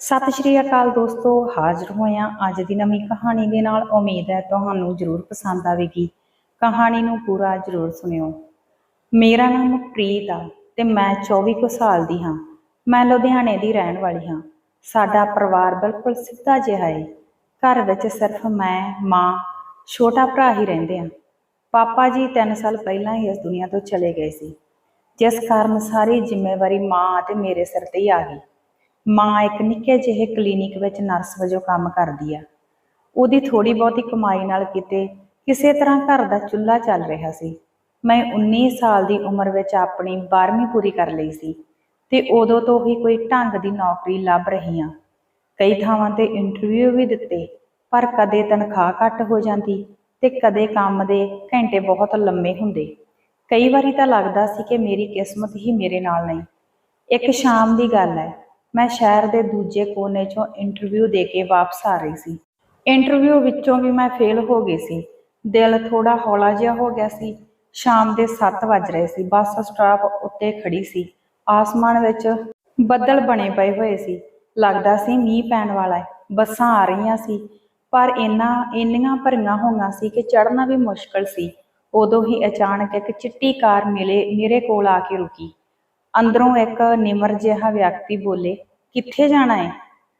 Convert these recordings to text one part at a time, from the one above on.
ਸਤਿ ਸ਼੍ਰੀ ਅਕਾਲ ਦੋਸਤੋ, ਹਾਜ਼ਰ ਹੋਇਆ ਅੱਜ ਦੀ ਨਵੀਂ ਕਹਾਣੀ ਦੇ ਨਾਲ ਉਮੀਦ ਹੈ ਤੁਹਾਨੂੰ ਜ਼ਰੂਰ ਪਸੰਦ ਆਵੇਗੀ। ਕਹਾਣੀ ਨੂੰ ਪੂਰਾ ਜ਼ਰੂਰ ਸੁਣਿਓ। ਮੇਰਾ ਨਾਮ ਪ੍ਰੀਤ ਆ ਤੇ ਮੈਂ 24 ਕੁ ਸਾਲ ਦੀ ਹਾਂ। ਮੈਂ ਲੁਧਿਆਣੇ ਦੀ ਰਹਿਣ ਵਾਲੀ ਹਾਂ। ਸਾਡਾ ਪਰਿਵਾਰ ਬਿਲਕੁਲ ਸਿੱਧਾ ਜਿਹਾ ਹੈ ਘਰ ਵਿੱਚ ਸਿਰਫ ਮੈਂ, ਮਾਂ, ਛੋਟਾ ਭਰਾ ਹੀ ਰਹਿੰਦੇ ਹਾਂ। ਪਾਪਾ ਜੀ 3 ਸਾਲ ਪਹਿਲਾਂ ਹੀ ਇਸ ਦੁਨੀਆ ਤੋਂ ਚਲੇ ਗਏ ਸੀ। ਜਿਸ ਕਾਰਨ ਸਾਰੀ ਜ਼ਿੰਮੇਵਾਰੀ ਮਾਂ ਅਤੇ ਮੇਰੇ ਸਿਰ ਤੇ ਹੀ ਆ ਗਈ। ਮਾਂ ਇੱਕ ਨਿੱਕੇ ਜਿਹੇ ਕਲੀਨਿਕ ਵਿੱਚ ਨਰਸ ਵਜੋਂ ਕੰਮ ਕਰਦੀ ਆ। ਉਹਦੀ ਥੋੜੀ ਬਹੁਤੀ ਕਮਾਈ ਨਾਲ ਕਿਤੇ ਕਿਸੇ ਤਰ੍ਹਾਂ ਘਰ ਦਾ ਚੁੱਲ੍ਹਾ ਚੱਲ ਰਿਹਾ ਸੀ। ਮੈਂ 19 ਸਾਲ ਦੀ ਉਮਰ ਵਿੱਚ ਆਪਣੀ 12ਵੀਂ ਪੂਰੀ ਕਰ ਲਈ ਸੀ ਤੇ ਉਦੋਂ ਤੋਂ ਹੀ ਕੋਈ ਢੰਗ ਦੀ ਨੌਕਰੀ ਲੱਭ ਰਹੀ ਹਾਂ। ਕਈ ਥਾਵਾਂ ਤੇ ਇੰਟਰਵਿਊ ਵੀ ਦਿੱਤੇ, ਪਰ ਕਦੇ ਤਨਖਾਹ ਘੱਟ ਹੋ ਜਾਂਦੀ ਤੇ ਕਦੇ ਕੰਮ ਦੇ ਘੰਟੇ ਬਹੁਤ ਲੰਮੇ ਹੁੰਦੇ। ਕਈ ਵਾਰੀ ਤਾਂ ਲੱਗਦਾ ਸੀ ਕਿ ਮੇਰੀ ਕਿਸਮਤ ਹੀ ਮੇਰੇ ਨਾਲ ਨਹੀਂ। ਇੱਕ ਸ਼ਾਮ ਦੀ ਗੱਲ ਹੈ ਮੈਂ ਸ਼ਹਿਰ ਦੇ ਦੂਜੇ ਕੋਨੇ 'ਚੋਂ ਇੰਟਰਵਿਊ ਦੇ ਕੇ ਵਾਪਸ ਆ ਰਹੀ ਸੀ। ਇੰਟਰਵਿਊ ਵਿੱਚੋਂ ਵੀ ਮੈਂ ਫੇਲ ਹੋ ਗਈ ਸੀ। ਦਿਲ ਥੋੜਾ ਹੌਲਾ ਜਿਹਾ ਹੋ ਗਿਆ ਸੀ। ਸ਼ਾਮ ਦੇ 7 ਵੱਜ ਰਹੇ ਸੀ। ਬੱਸ ਸਟਾਪ ਉੱਤੇ ਖੜੀ ਸੀ। ਆਸਮਾਨ ਵਿੱਚ ਬੱਦਲ ਬਣੇ ਪਏ ਹੋਏ ਸੀ। ਲੱਗਦਾ ਸੀ ਮੀਂਹ ਪੈਣ ਵਾਲਾ ਹੈ। ਬੱਸਾਂ ਆ ਰਹੀਆਂ ਸੀ। ਪਰ ਇੰਨਾ, ਇੰਨੀਆਂ ਭਰੀਆਂ ਹੋਈਆਂ ਸੀ ਕਿ ਚੜ੍ਹਨਾ ਵੀ ਮੁਸ਼ਕਲ ਸੀ। ਉਦੋਂ ਹੀ ਅਚਾਨਕ ਇੱਕ ਚਿੱਟੀ ਕਾਰ ਮਿਲੇ, ਮੇਰੇ ਕੋਲ ਆ ਕੇ ਰੁਕੀ। ਅੰਦਰੋਂ ਇੱਕ ਨਿਮਰ ਜਿਹਾ ਵਿਅਕਤੀ ਬੋਲੇ, ਕਿੱਥੇ ਜਾਣਾ ਹੈ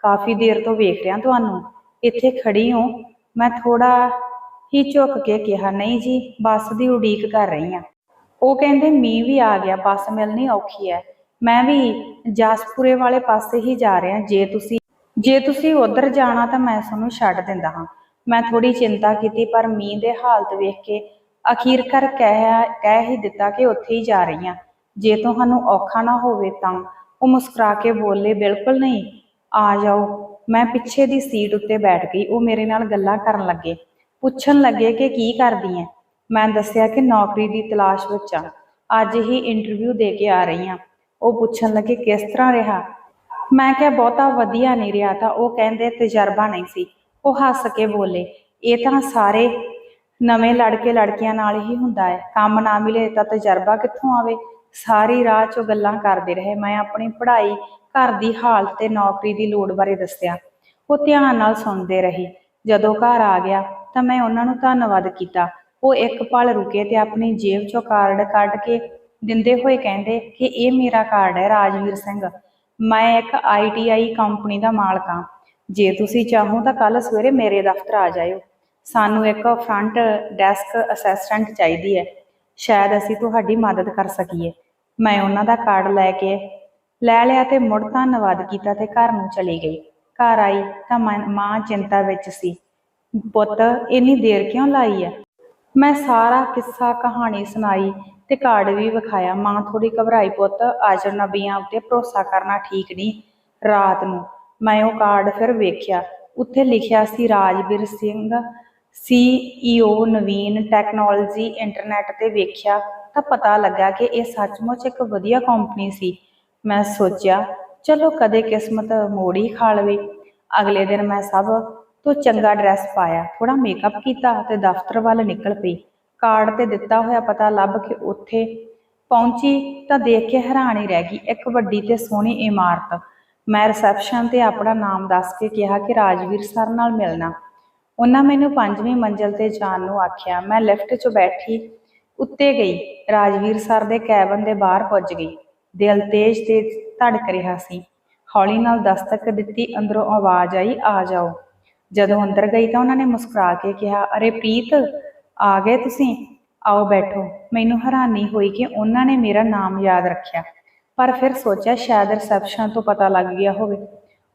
ਕਾਫੀ ਦੇਰ ਤੋਂ ਵੇਖ ਰਿਹਾ ਤੁਹਾਨੂੰ। ਇੱਥੇ ਖੜੀ ਹਾਂ। ਮੈਂ ਥੋੜਾ ਹੀ ਝੁੱਕ ਕੇ ਕਿਹਾ, ਨਹੀਂ ਜੀ, ਬੱਸ ਦੀ ਉਡੀਕ ਕਰ ਰਹੀ ਹਾਂ। ਉਹ ਕਹਿੰਦੇ, ਮੀਂਹ ਵੀ ਆ ਗਿਆ, ਬੱਸ ਮਿਲਣੀ ਔਖੀ ਹੈ। ਮੈਂ ਵੀ ਜਾਸਪੁਰੇ ਵਾਲੇ ਪਾਸੇ ਹੀ ਜਾ ਰਿਹਾ। ਜੇ ਤੁਸੀਂ ਜੇ ਤੁਸੀਂ ਉਧਰ ਜਾਣਾ ਤਾਂ ਮੈਂ ਤੁਹਾਨੂੰ ਛੱਡ ਦਿੰਦਾ ਹਾਂ। ਮੈਂ ਥੋੜੀ ਚਿੰਤਾ ਕੀਤੀ, ਪਰ ਮੀਂਹ ਦੇ ਹਾਲਤ ਵੇਖ ਕੇ ਅਖੀਰਕਾਰ ਕਹਿ ਕਹਿ ਹੀ ਦਿੱਤਾ ਕਿ ਉੱਥੇ ਹੀ ਜਾ ਰਹੀ ਹਾਂ। ਜੇ ਤੁਹਾਨੂੰ ਔਖਾ ਨਾ ਹੋਵੇ ਤਾਂ ਉਹ ਮੁਸਕਰਾ ਕੇ ਬੋਲੇ, ਬਿਲਕੁਲ ਨਹੀਂ, ਆ ਜਾਓ। ਮੈਂ ਪਿੱਛੇ ਦੀ ਸੀਟ ਉੱਤੇ ਬੈਠ ਗਈ, ਉਹ ਮੇਰੇ ਨਾਲ ਗੱਲਾਂ ਕਰਨ ਲੱਗੇ। ਪੁੱਛਣ ਲੱਗੇ ਕਿ ਕੀ ਕਰਦੀ ਐ? ਮੈਂ ਦੱਸਿਆ ਕਿ ਨੌਕਰੀ ਦੀ ਤਲਾਸ਼ ਵਿੱਚ ਆ। ਅੱਜ ਹੀ ਇੰਟਰਵਿਊ ਦੇ ਕੇ ਆ ਰਹੀ ਹਾਂ ਉਹ ਪੁੱਛਣ ਲੱਗੇ, ਕਿਸ ਤਰ੍ਹਾਂ ਰਿਹਾ? ਮੈਂ ਕਿਹਾ, ਬਹੁਤਾ ਵਧੀਆ ਨਹੀਂ ਰਿਹਾ ਤਾਂ ਉਹ ਕਹਿੰਦੇ ਤਜਰਬਾ ਨਹੀਂ ਸੀ। ਉਹ ਹੱਸ ਕੇ ਬੋਲੇ, ਇਹ ਤਾਂ ਸਾਰੇ ਨਵੇਂ ਲੜਕੇ ਲੜਕੀਆਂ ਨਾਲ ਹੀ ਹੁੰਦਾ ਹੈ ਕੰਮ ਨਾ ਮਿਲੇ ਤਾਂ ਤਜਰਬਾ ਕਿੱਥੋਂ ਆਵੇ? ਸਾਰੀ ਰਾਹ 'ਚ ਗੱਲਾਂ ਕਰਦੇ ਰਹੇ। ਮੈਂ ਆਪਣੀ ਪੜ੍ਹਾਈ, ਘਰ ਦੀ ਹਾਲਤ ਤੇ ਨੌਕਰੀ ਦੀ ਲੋੜ ਬਾਰੇ ਦੱਸਿਆ। ਉਹ ਧਿਆਨ ਨਾਲ ਸੁਣਦੇ ਰਹੇ। ਜਦੋਂ ਘਰ ਆ ਗਿਆ ਤਾਂ ਮੈਂ ਉਹਨਾਂ ਨੂੰ ਧੰਨਵਾਦ ਕੀਤਾ। ਉਹ ਇੱਕ ਪਲ ਰੁਕੇ ਤੇ ਆਪਣੀ ਜੇਬ 'ਚੋਂ ਕਾਰਡ ਕੱਢ ਕੇ ਦਿੰਦੇ ਹੋਏ ਕਹਿੰਦੇ ਕਿ ਇਹ ਮੇਰਾ ਕਾਰਡ ਹੈ, ਰਾਜਵੀਰ ਸਿੰਘ। ਮੈਂ ਇੱਕ ਆਈਟੀਆਈ ਕੰਪਨੀ ਦਾ ਮਾਲਕ ਹਾਂ। ਜੇ ਤੁਸੀਂ ਚਾਹੋ ਤਾਂ ਕੱਲ ਸਵੇਰੇ ਮੇਰੇ ਦਫ਼ਤਰ ਆ ਜਾਇਓ। ਸਾਨੂੰ ਇੱਕ ਫਰੰਟ ਡੈਸਕ ਅਸਿਸਟੈਂਟ ਚਾਹੀਦੀ ਹੈ। ਸ਼ਾਇਦ ਅਸੀਂ ਤੁਹਾਡੀ ਮਦਦ ਕਰ ਸਕੀਏ। ਮੈਂ ਉਹਨਾਂ ਦਾ ਕਾਰਡ ਲੈ ਕੇ ਲੈ ਲਿਆ ਤੇ ਮੁੜ ਧੰਨਵਾਦ ਕੀਤਾ ਤੇ ਘਰ ਨੂੰ ਚਲੀ ਗਈ। ਘਰ ਆਈ ਤਾਂ ਮਾਂ ਚਿੰਤਾ ਵਿੱਚ ਸੀ। ਪੁੱਤ, ਇੰਨੀ ਦੇਰ ਕਿਉਂ ਲਾਈ ਹੈ ਮੈਂ ਸਾਰਾ ਕਿੱਸਾ ਕਹਾਣੀ ਸੁਣਾਈ ਤੇ ਕਾਰਡ ਵੀ ਵਿਖਾਇਆ। ਮਾਂ ਥੋੜੀ ਘਬਰਾਈ, ਪੁੱਤ ਅਜਨਬੀਆਂ ਉੱਤੇ ਭਰੋਸਾ ਕਰਨਾ ਠੀਕ ਨਹੀਂ। ਰਾਤ ਨੂੰ ਮੈਂ ਉਹ ਕਾਰਡ ਫਿਰ ਵੇਖਿਆ। ਉੱਥੇ ਲਿਖਿਆ ਸੀ, Rajveer Singh CEO Naveen technology internet ਤੇ ਵੇਖਿਆ ਤਾਂ ਪਤਾ ਲੱਗਾ ਕਿ ਇਹ ਸੱਚਮੁੱਚ ਇੱਕ ਵਧੀਆ ਕੰਪਨੀ ਸੀ। ਮੈਂ ਸੋਚਿਆ, ਚਲੋ ਕਦੇ ਕਿਸਮਤ ਮੋੜ ਹੀ ਖਾ ਲਵੇ। ਅਗਲੇ ਦਿਨ ਮੈਂ ਸਭ ਤੋਂ ਚੰਗਾ ਡਰੈਸ ਪਾਇਆ ਥੋੜਾ ਮੇਕਅਪ ਕੀਤਾ ਤੇ ਦਫ਼ਤਰ ਵੱਲ ਨਿਕਲ ਪਈ। ਕਾਰਡ ਤੇ ਦਿੱਤਾ ਹੋਇਆ ਪਤਾ ਲੱਭ ਕੇ ਉੱਥੇ ਪਹੁੰਚੀ ਤਾਂ ਦੇਖ ਕੇ ਹੈਰਾਨੀ ਰਹਿ ਗਈ, ਇੱਕ ਵੱਡੀ ਤੇ ਸੋਹਣੀ ਇਮਾਰਤ। ਮੈਂ ਰਿਸੈਪਸ਼ਨ ਤੇ ਆਪਣਾ ਨਾਮ ਦੱਸ ਕੇ ਕਿਹਾ ਕਿ ਰਾਜਵੀਰ ਸਰ ਨਾਲ ਮਿਲਣਾ। ਉਹਨਾਂ ਮੈਨੂੰ ਪੰਜਵੀਂ ਮੰਜ਼ਲ ਤੇ ਜਾਣ ਨੂੰ ਆਖਿਆ। ਮੈਂ ਲਿਫਟ 'ਚ ਬੈਠੀ ਉੱਤੇ ਗਈ। ਰਾਜਵੀਰ ਸਰ ਦੇ ਕੈਬਨ ਦੇ ਬਾਹਰ ਪੁੱਜ ਗਈ। ਦਿਲ ਤੇਜ਼ ਤੇ ਧੜਕ ਰਿਹਾ ਸੀ। ਹੌਲੀ ਨਾਲ ਦਸਤਕ ਦਿੱਤੀ, ਅੰਦਰੋਂ ਆਵਾਜ਼ ਆਈ, ਆ ਜਾਓ। ਜਦੋਂ ਅੰਦਰ ਗਈ ਤਾਂ ਉਹਨਾਂ ਨੇ ਮੁਸਕਰਾ ਕੇ ਕਿਹਾ, ਅਰੇ ਪ੍ਰੀਤ, ਆ ਗਏ ਤੁਸੀਂ? ਆਓ ਬੈਠੋ। ਮੈਨੂੰ ਹੈਰਾਨੀ ਹੋਈ ਕਿ ਉਹਨਾਂ ਨੇ ਮੇਰਾ ਨਾਮ ਯਾਦ ਰੱਖਿਆ। ਪਰ ਫਿਰ ਸੋਚਿਆ, ਸ਼ਾਇਦ ਰਿਸੈਪਸ਼ਨ ਤੋਂ ਪਤਾ ਲੱਗ ਗਿਆ ਹੋਵੇ।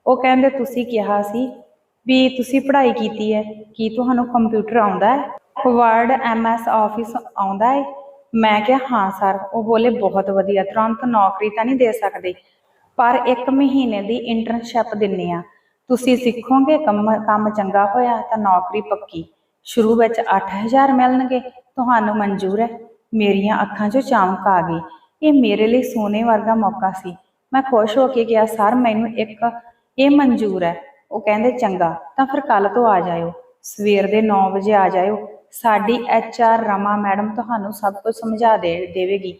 ਉਹ ਕਹਿੰਦੇ, ਤੁਸੀਂ ਕਿਹਾ ਸੀ ਵੀ ਤੁਸੀਂ ਪੜ੍ਹਾਈ ਕੀਤੀ ਹੈ, ਕੀ ਤੁਹਾਨੂੰ ਕੰਪਿਊਟਰ ਆਉਂਦਾ ਹੈ? ਵਰਡ ਐਮਐਸ ਆਫਿਸ ਆਉਂਦਾ ਹੈ? ਮੈਂ ਕਿਹਾ, ਹਾਂ ਸਰ ਉਹ ਬੋਲੇ, ਬਹੁਤ ਵਧੀਆ, ਤੁਰੰਤ ਨੌਕਰੀ ਤਾਂ ਨਹੀਂ ਦੇ ਸਕਦੇ। ਪਰ ਇੱਕ ਮਹੀਨੇ ਦੀ ਇੰਟਰਨਸ਼ਿਪ ਦਿੰਨੇ ਆ। ਤੁਸੀਂ ਸਿੱਖੋਗੇ, ਕੰਮ ਕੰਮ ਚੰਗਾ ਹੋਇਆ ਤਾਂ ਨੌਕਰੀ ਪੱਕੀ। ਸ਼ੁਰੂ ਵਿੱਚ 8000 ਮਿਲਣਗੇ, ਤੁਹਾਨੂੰ ਮਨਜ਼ੂਰ ਹੈ। ਮੇਰੀਆਂ ਅੱਖਾਂ 'ਚੋਂ ਚਮਕ ਆ ਗਈ। ਇਹ ਮੇਰੇ ਲਈ ਸੋਨੇ ਵਰਗਾ ਮੌਕਾ ਸੀ। ਮੈਂ ਖੁਸ਼ ਹੋ ਕੇ ਗਿਆ ਸਰ, ਮੈਨੂੰ ਇੱਕ, ਇਹ ਮਨਜ਼ੂਰ ਹੈ। ਉਹ ਕਹਿੰਦੇ, ਚੰਗਾ, ਤਾਂ ਫਿਰ ਕੱਲ ਤੋਂ ਆ ਜਾਇਓ। ਸਵੇਰ ਦੇ 9 ਵਜੇ ਆ ਜਾਇਓ। ਸਾਡੀ ਐਚ ਆਰ ਰਮਾ ਮੈਡਮ ਤੁਹਾਨੂੰ ਸਭ ਕੁਝ ਸਮਝਾ ਦੇ, ਦੇਵੇਗੀ।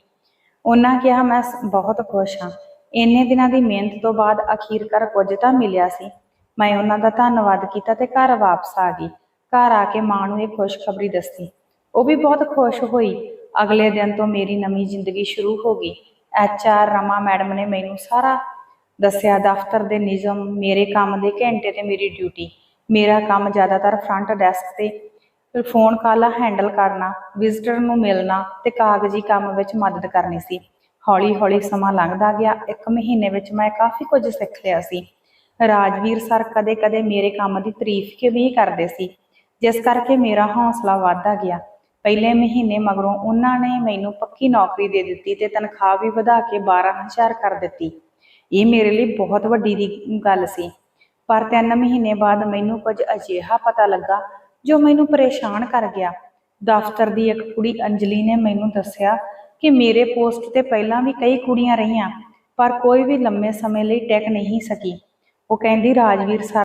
ਉਹਨਾਂ ਕਿਹਾ, ਮੈਂ ਬਹੁਤ ਖੁਸ਼ ਹਾਂ। ਇੰਨੇ ਦਿਨਾਂ ਦੀ ਮਿਹਨਤ ਤੋਂ ਬਾਅਦ ਅਖੀਰਕਾਰ ਕੁਝ ਤਾਂ ਮਿਲਿਆ ਸੀ। ਮੈਂ ਉਹਨਾਂ ਦਾ ਧੰਨਵਾਦ ਕੀਤਾ ਤੇ ਘਰ ਵਾਪਸ ਆ ਗਈ। ਘਰ ਆ ਕੇ ਮਾਂ ਨੂੰ ਇਹ ਖੁਸ਼ਖਬਰੀ ਦੱਸੀ। ਉਹ ਵੀ ਬਹੁਤ ਖੁਸ਼ ਹੋਈ। ਅਗਲੇ ਦਿਨ ਤੋਂ ਮੇਰੀ ਨਵੀਂ ਜ਼ਿੰਦਗੀ ਸ਼ੁਰੂ ਹੋ ਗਈ। ਐਚ ਆਰ ਰਮਾ ਮੈਡਮ ਨੇ ਮੈਨੂੰ ਸਾਰਾ ਦੱਸਿਆ, ਦਫ਼ਤਰ ਦੇ ਨਿਯਮ ਮੇਰੇ ਕੰਮ ਦੇ ਘੰਟੇ ਤੇ ਮੇਰੀ ਡਿਊਟੀ। ਮੇਰਾ ਕੰਮ ਜ਼ਿਆਦਾਤਰ ਫਰੰਟ ਡੈਸਕ ਤੇ। ਫੋਨ ਕਾਲਾਂ ਹੈਂਡਲ ਕਰਨਾ ਵਿਜ਼ਟਰ ਨੂੰ ਮਿਲਣਾ ਤੇ ਕਾਗਜ਼ੀ ਕੰਮ ਵਿੱਚ ਮਦਦ ਕਰਨੀ ਸੀ। ਹੌਲੀ ਹੌਲੀ ਸਮਾਂ ਲੰਘਦਾ ਗਿਆ। ਇੱਕ ਮਹੀਨੇ ਵਿੱਚ ਮੈਂ ਕਾਫੀ ਕੁਝ ਸਿੱਖ ਲਿਆ ਸੀ। ਰਾਜਵੀਰ ਸਰ ਕਦੇ ਕਦੇ ਮੇਰੇ ਕੰਮ ਦੀ ਤਾਰੀਫ ਕਿ ਵੀ ਕਰਦੇ ਸੀ। ਜਿਸ ਕਰਕੇ ਮੇਰਾ ਹੌਸਲਾ ਵਧਦਾ ਗਿਆ। ਪਹਿਲੇ ਮਹੀਨੇ ਮਗਰੋਂ ਉਹਨਾਂ ਨੇ ਮੈਨੂੰ ਪੱਕੀ ਨੌਕਰੀ ਦੇ ਦਿੱਤੀ ਤੇ ਤਨਖਾਹ ਵੀ ਵਧਾ ਕੇ 12000 ਕਰ ਦਿੱਤੀ। ਇਹ ਮੇਰੇ ਲਈ ਬਹੁਤ ਵੱਡੀ ਦੀ ਗੱਲ ਸੀ। ਪਰ ਤਿੰਨ ਮਹੀਨੇ ਬਾਅਦ ਮੈਨੂੰ ਕੁਝ ਅਜਿਹਾ ਪਤਾ ਲੱਗਾ ਜੋ ਮੈਨੂੰ ਪਰੇਸ਼ਾਨ ਕਰ ਗਿਆ। ਦਫ਼ਤਰ ਦੀ ਇੱਕ ਕੁੜੀ ਅੰਜਲੀ ਨੇ ਮੈਨੂੰ ਦੱਸਿਆ ਕਿ ਮੇਰੇ ਪੋਸਟ ਤੇ ਪਹਿਲਾਂ ਵੀ ਕਈ ਕੁੜੀਆਂ ਰਹੀਆਂ, ਪਰ ਕੋਈ ਵੀ ਲੰਮੇ ਸਮੇਂ ਲਈ ਟੈਕ ਨਹੀਂ ਸਕੀ। ਉਹ ਕਹਿੰਦੀ, ਰਾਜਵੀਰ ਸਰ,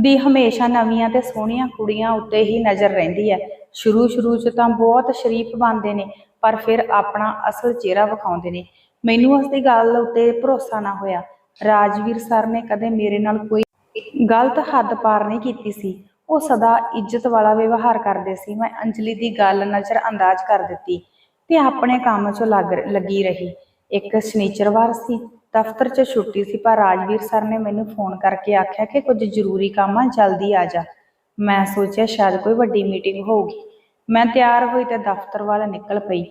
ਦੀ ਹਮੇਸ਼ਾ ਨਵੀਆਂ ਤੇ ਸੋਹਣੀਆਂ ਕੁੜੀਆਂ ਉੱਤੇ ਹੀ ਨਜ਼ਰ ਰਹਿੰਦੀ ਹੈ। ਸ਼ੁਰੂ ਸ਼ੁਰੂ 'ਚ ਤਾਂ ਬਹੁਤ ਸ਼ਰੀਫ ਬਣਦੇ ਨੇ, ਪਰ ਫਿਰ ਆਪਣਾ ਅਸਲ ਚਿਹਰਾ ਵਿਖਾਉਂਦੇ ਨੇ। ਮੈਨੂੰ ਉਸ ਦੀ ਗੱਲ ਉੱਤੇ ਭਰੋਸਾ ਨਾ ਹੋਇਆ। ਰਾਜਵੀਰ ਸਰ ਨੇ ਕਦੇ ਮੇਰੇ ਨਾਲ ਕੋਈ ਗਲਤ ਹੱਦ ਪਾਰ ਨਹੀਂ ਕੀਤੀ ਸੀ। ਉਹ ਸਦਾ ਇੱਜ਼ਤ ਵਾਲਾ ਵਿਵਹਾਰ ਕਰਦੇ ਸੀ। ਮੈਂ ਅੰਜਲੀ ਦੀ ਗੱਲ ਨਜ਼ਰ ਅੰਦਾਜ਼ ਕਰ ਦਿੱਤੀ ਤੇ ਆਪਣੇ ਕੰਮ 'ਚ ਲੱਗ ਲੱਗੀ ਰਹੀ। ਇੱਕ ਸ਼ਨੀਚਰਵਾਰ ਸੀ, ਦਫ਼ਤਰ 'ਚ ਛੁੱਟੀ ਸੀ, ਪਰ ਰਾਜਵੀਰ ਸਰ ਨੇ ਮੈਨੂੰ ਫੋਨ ਕਰਕੇ ਆਖਿਆ ਕਿ ਕੁਝ ਜ਼ਰੂਰੀ ਕੰਮ ਆ ਜਲਦੀ ਆ ਜਾ। ਮੈਂ ਸੋਚਿਆ ਸ਼ਾਇਦ ਕੋਈ ਵੱਡੀ ਮੀਟਿੰਗ ਹੋਊਗੀ। ਮੈਂ ਤਿਆਰ ਹੋਈ ਤੇ ਦਫ਼ਤਰ ਵੱਲ ਨਿਕਲ ਪਈ।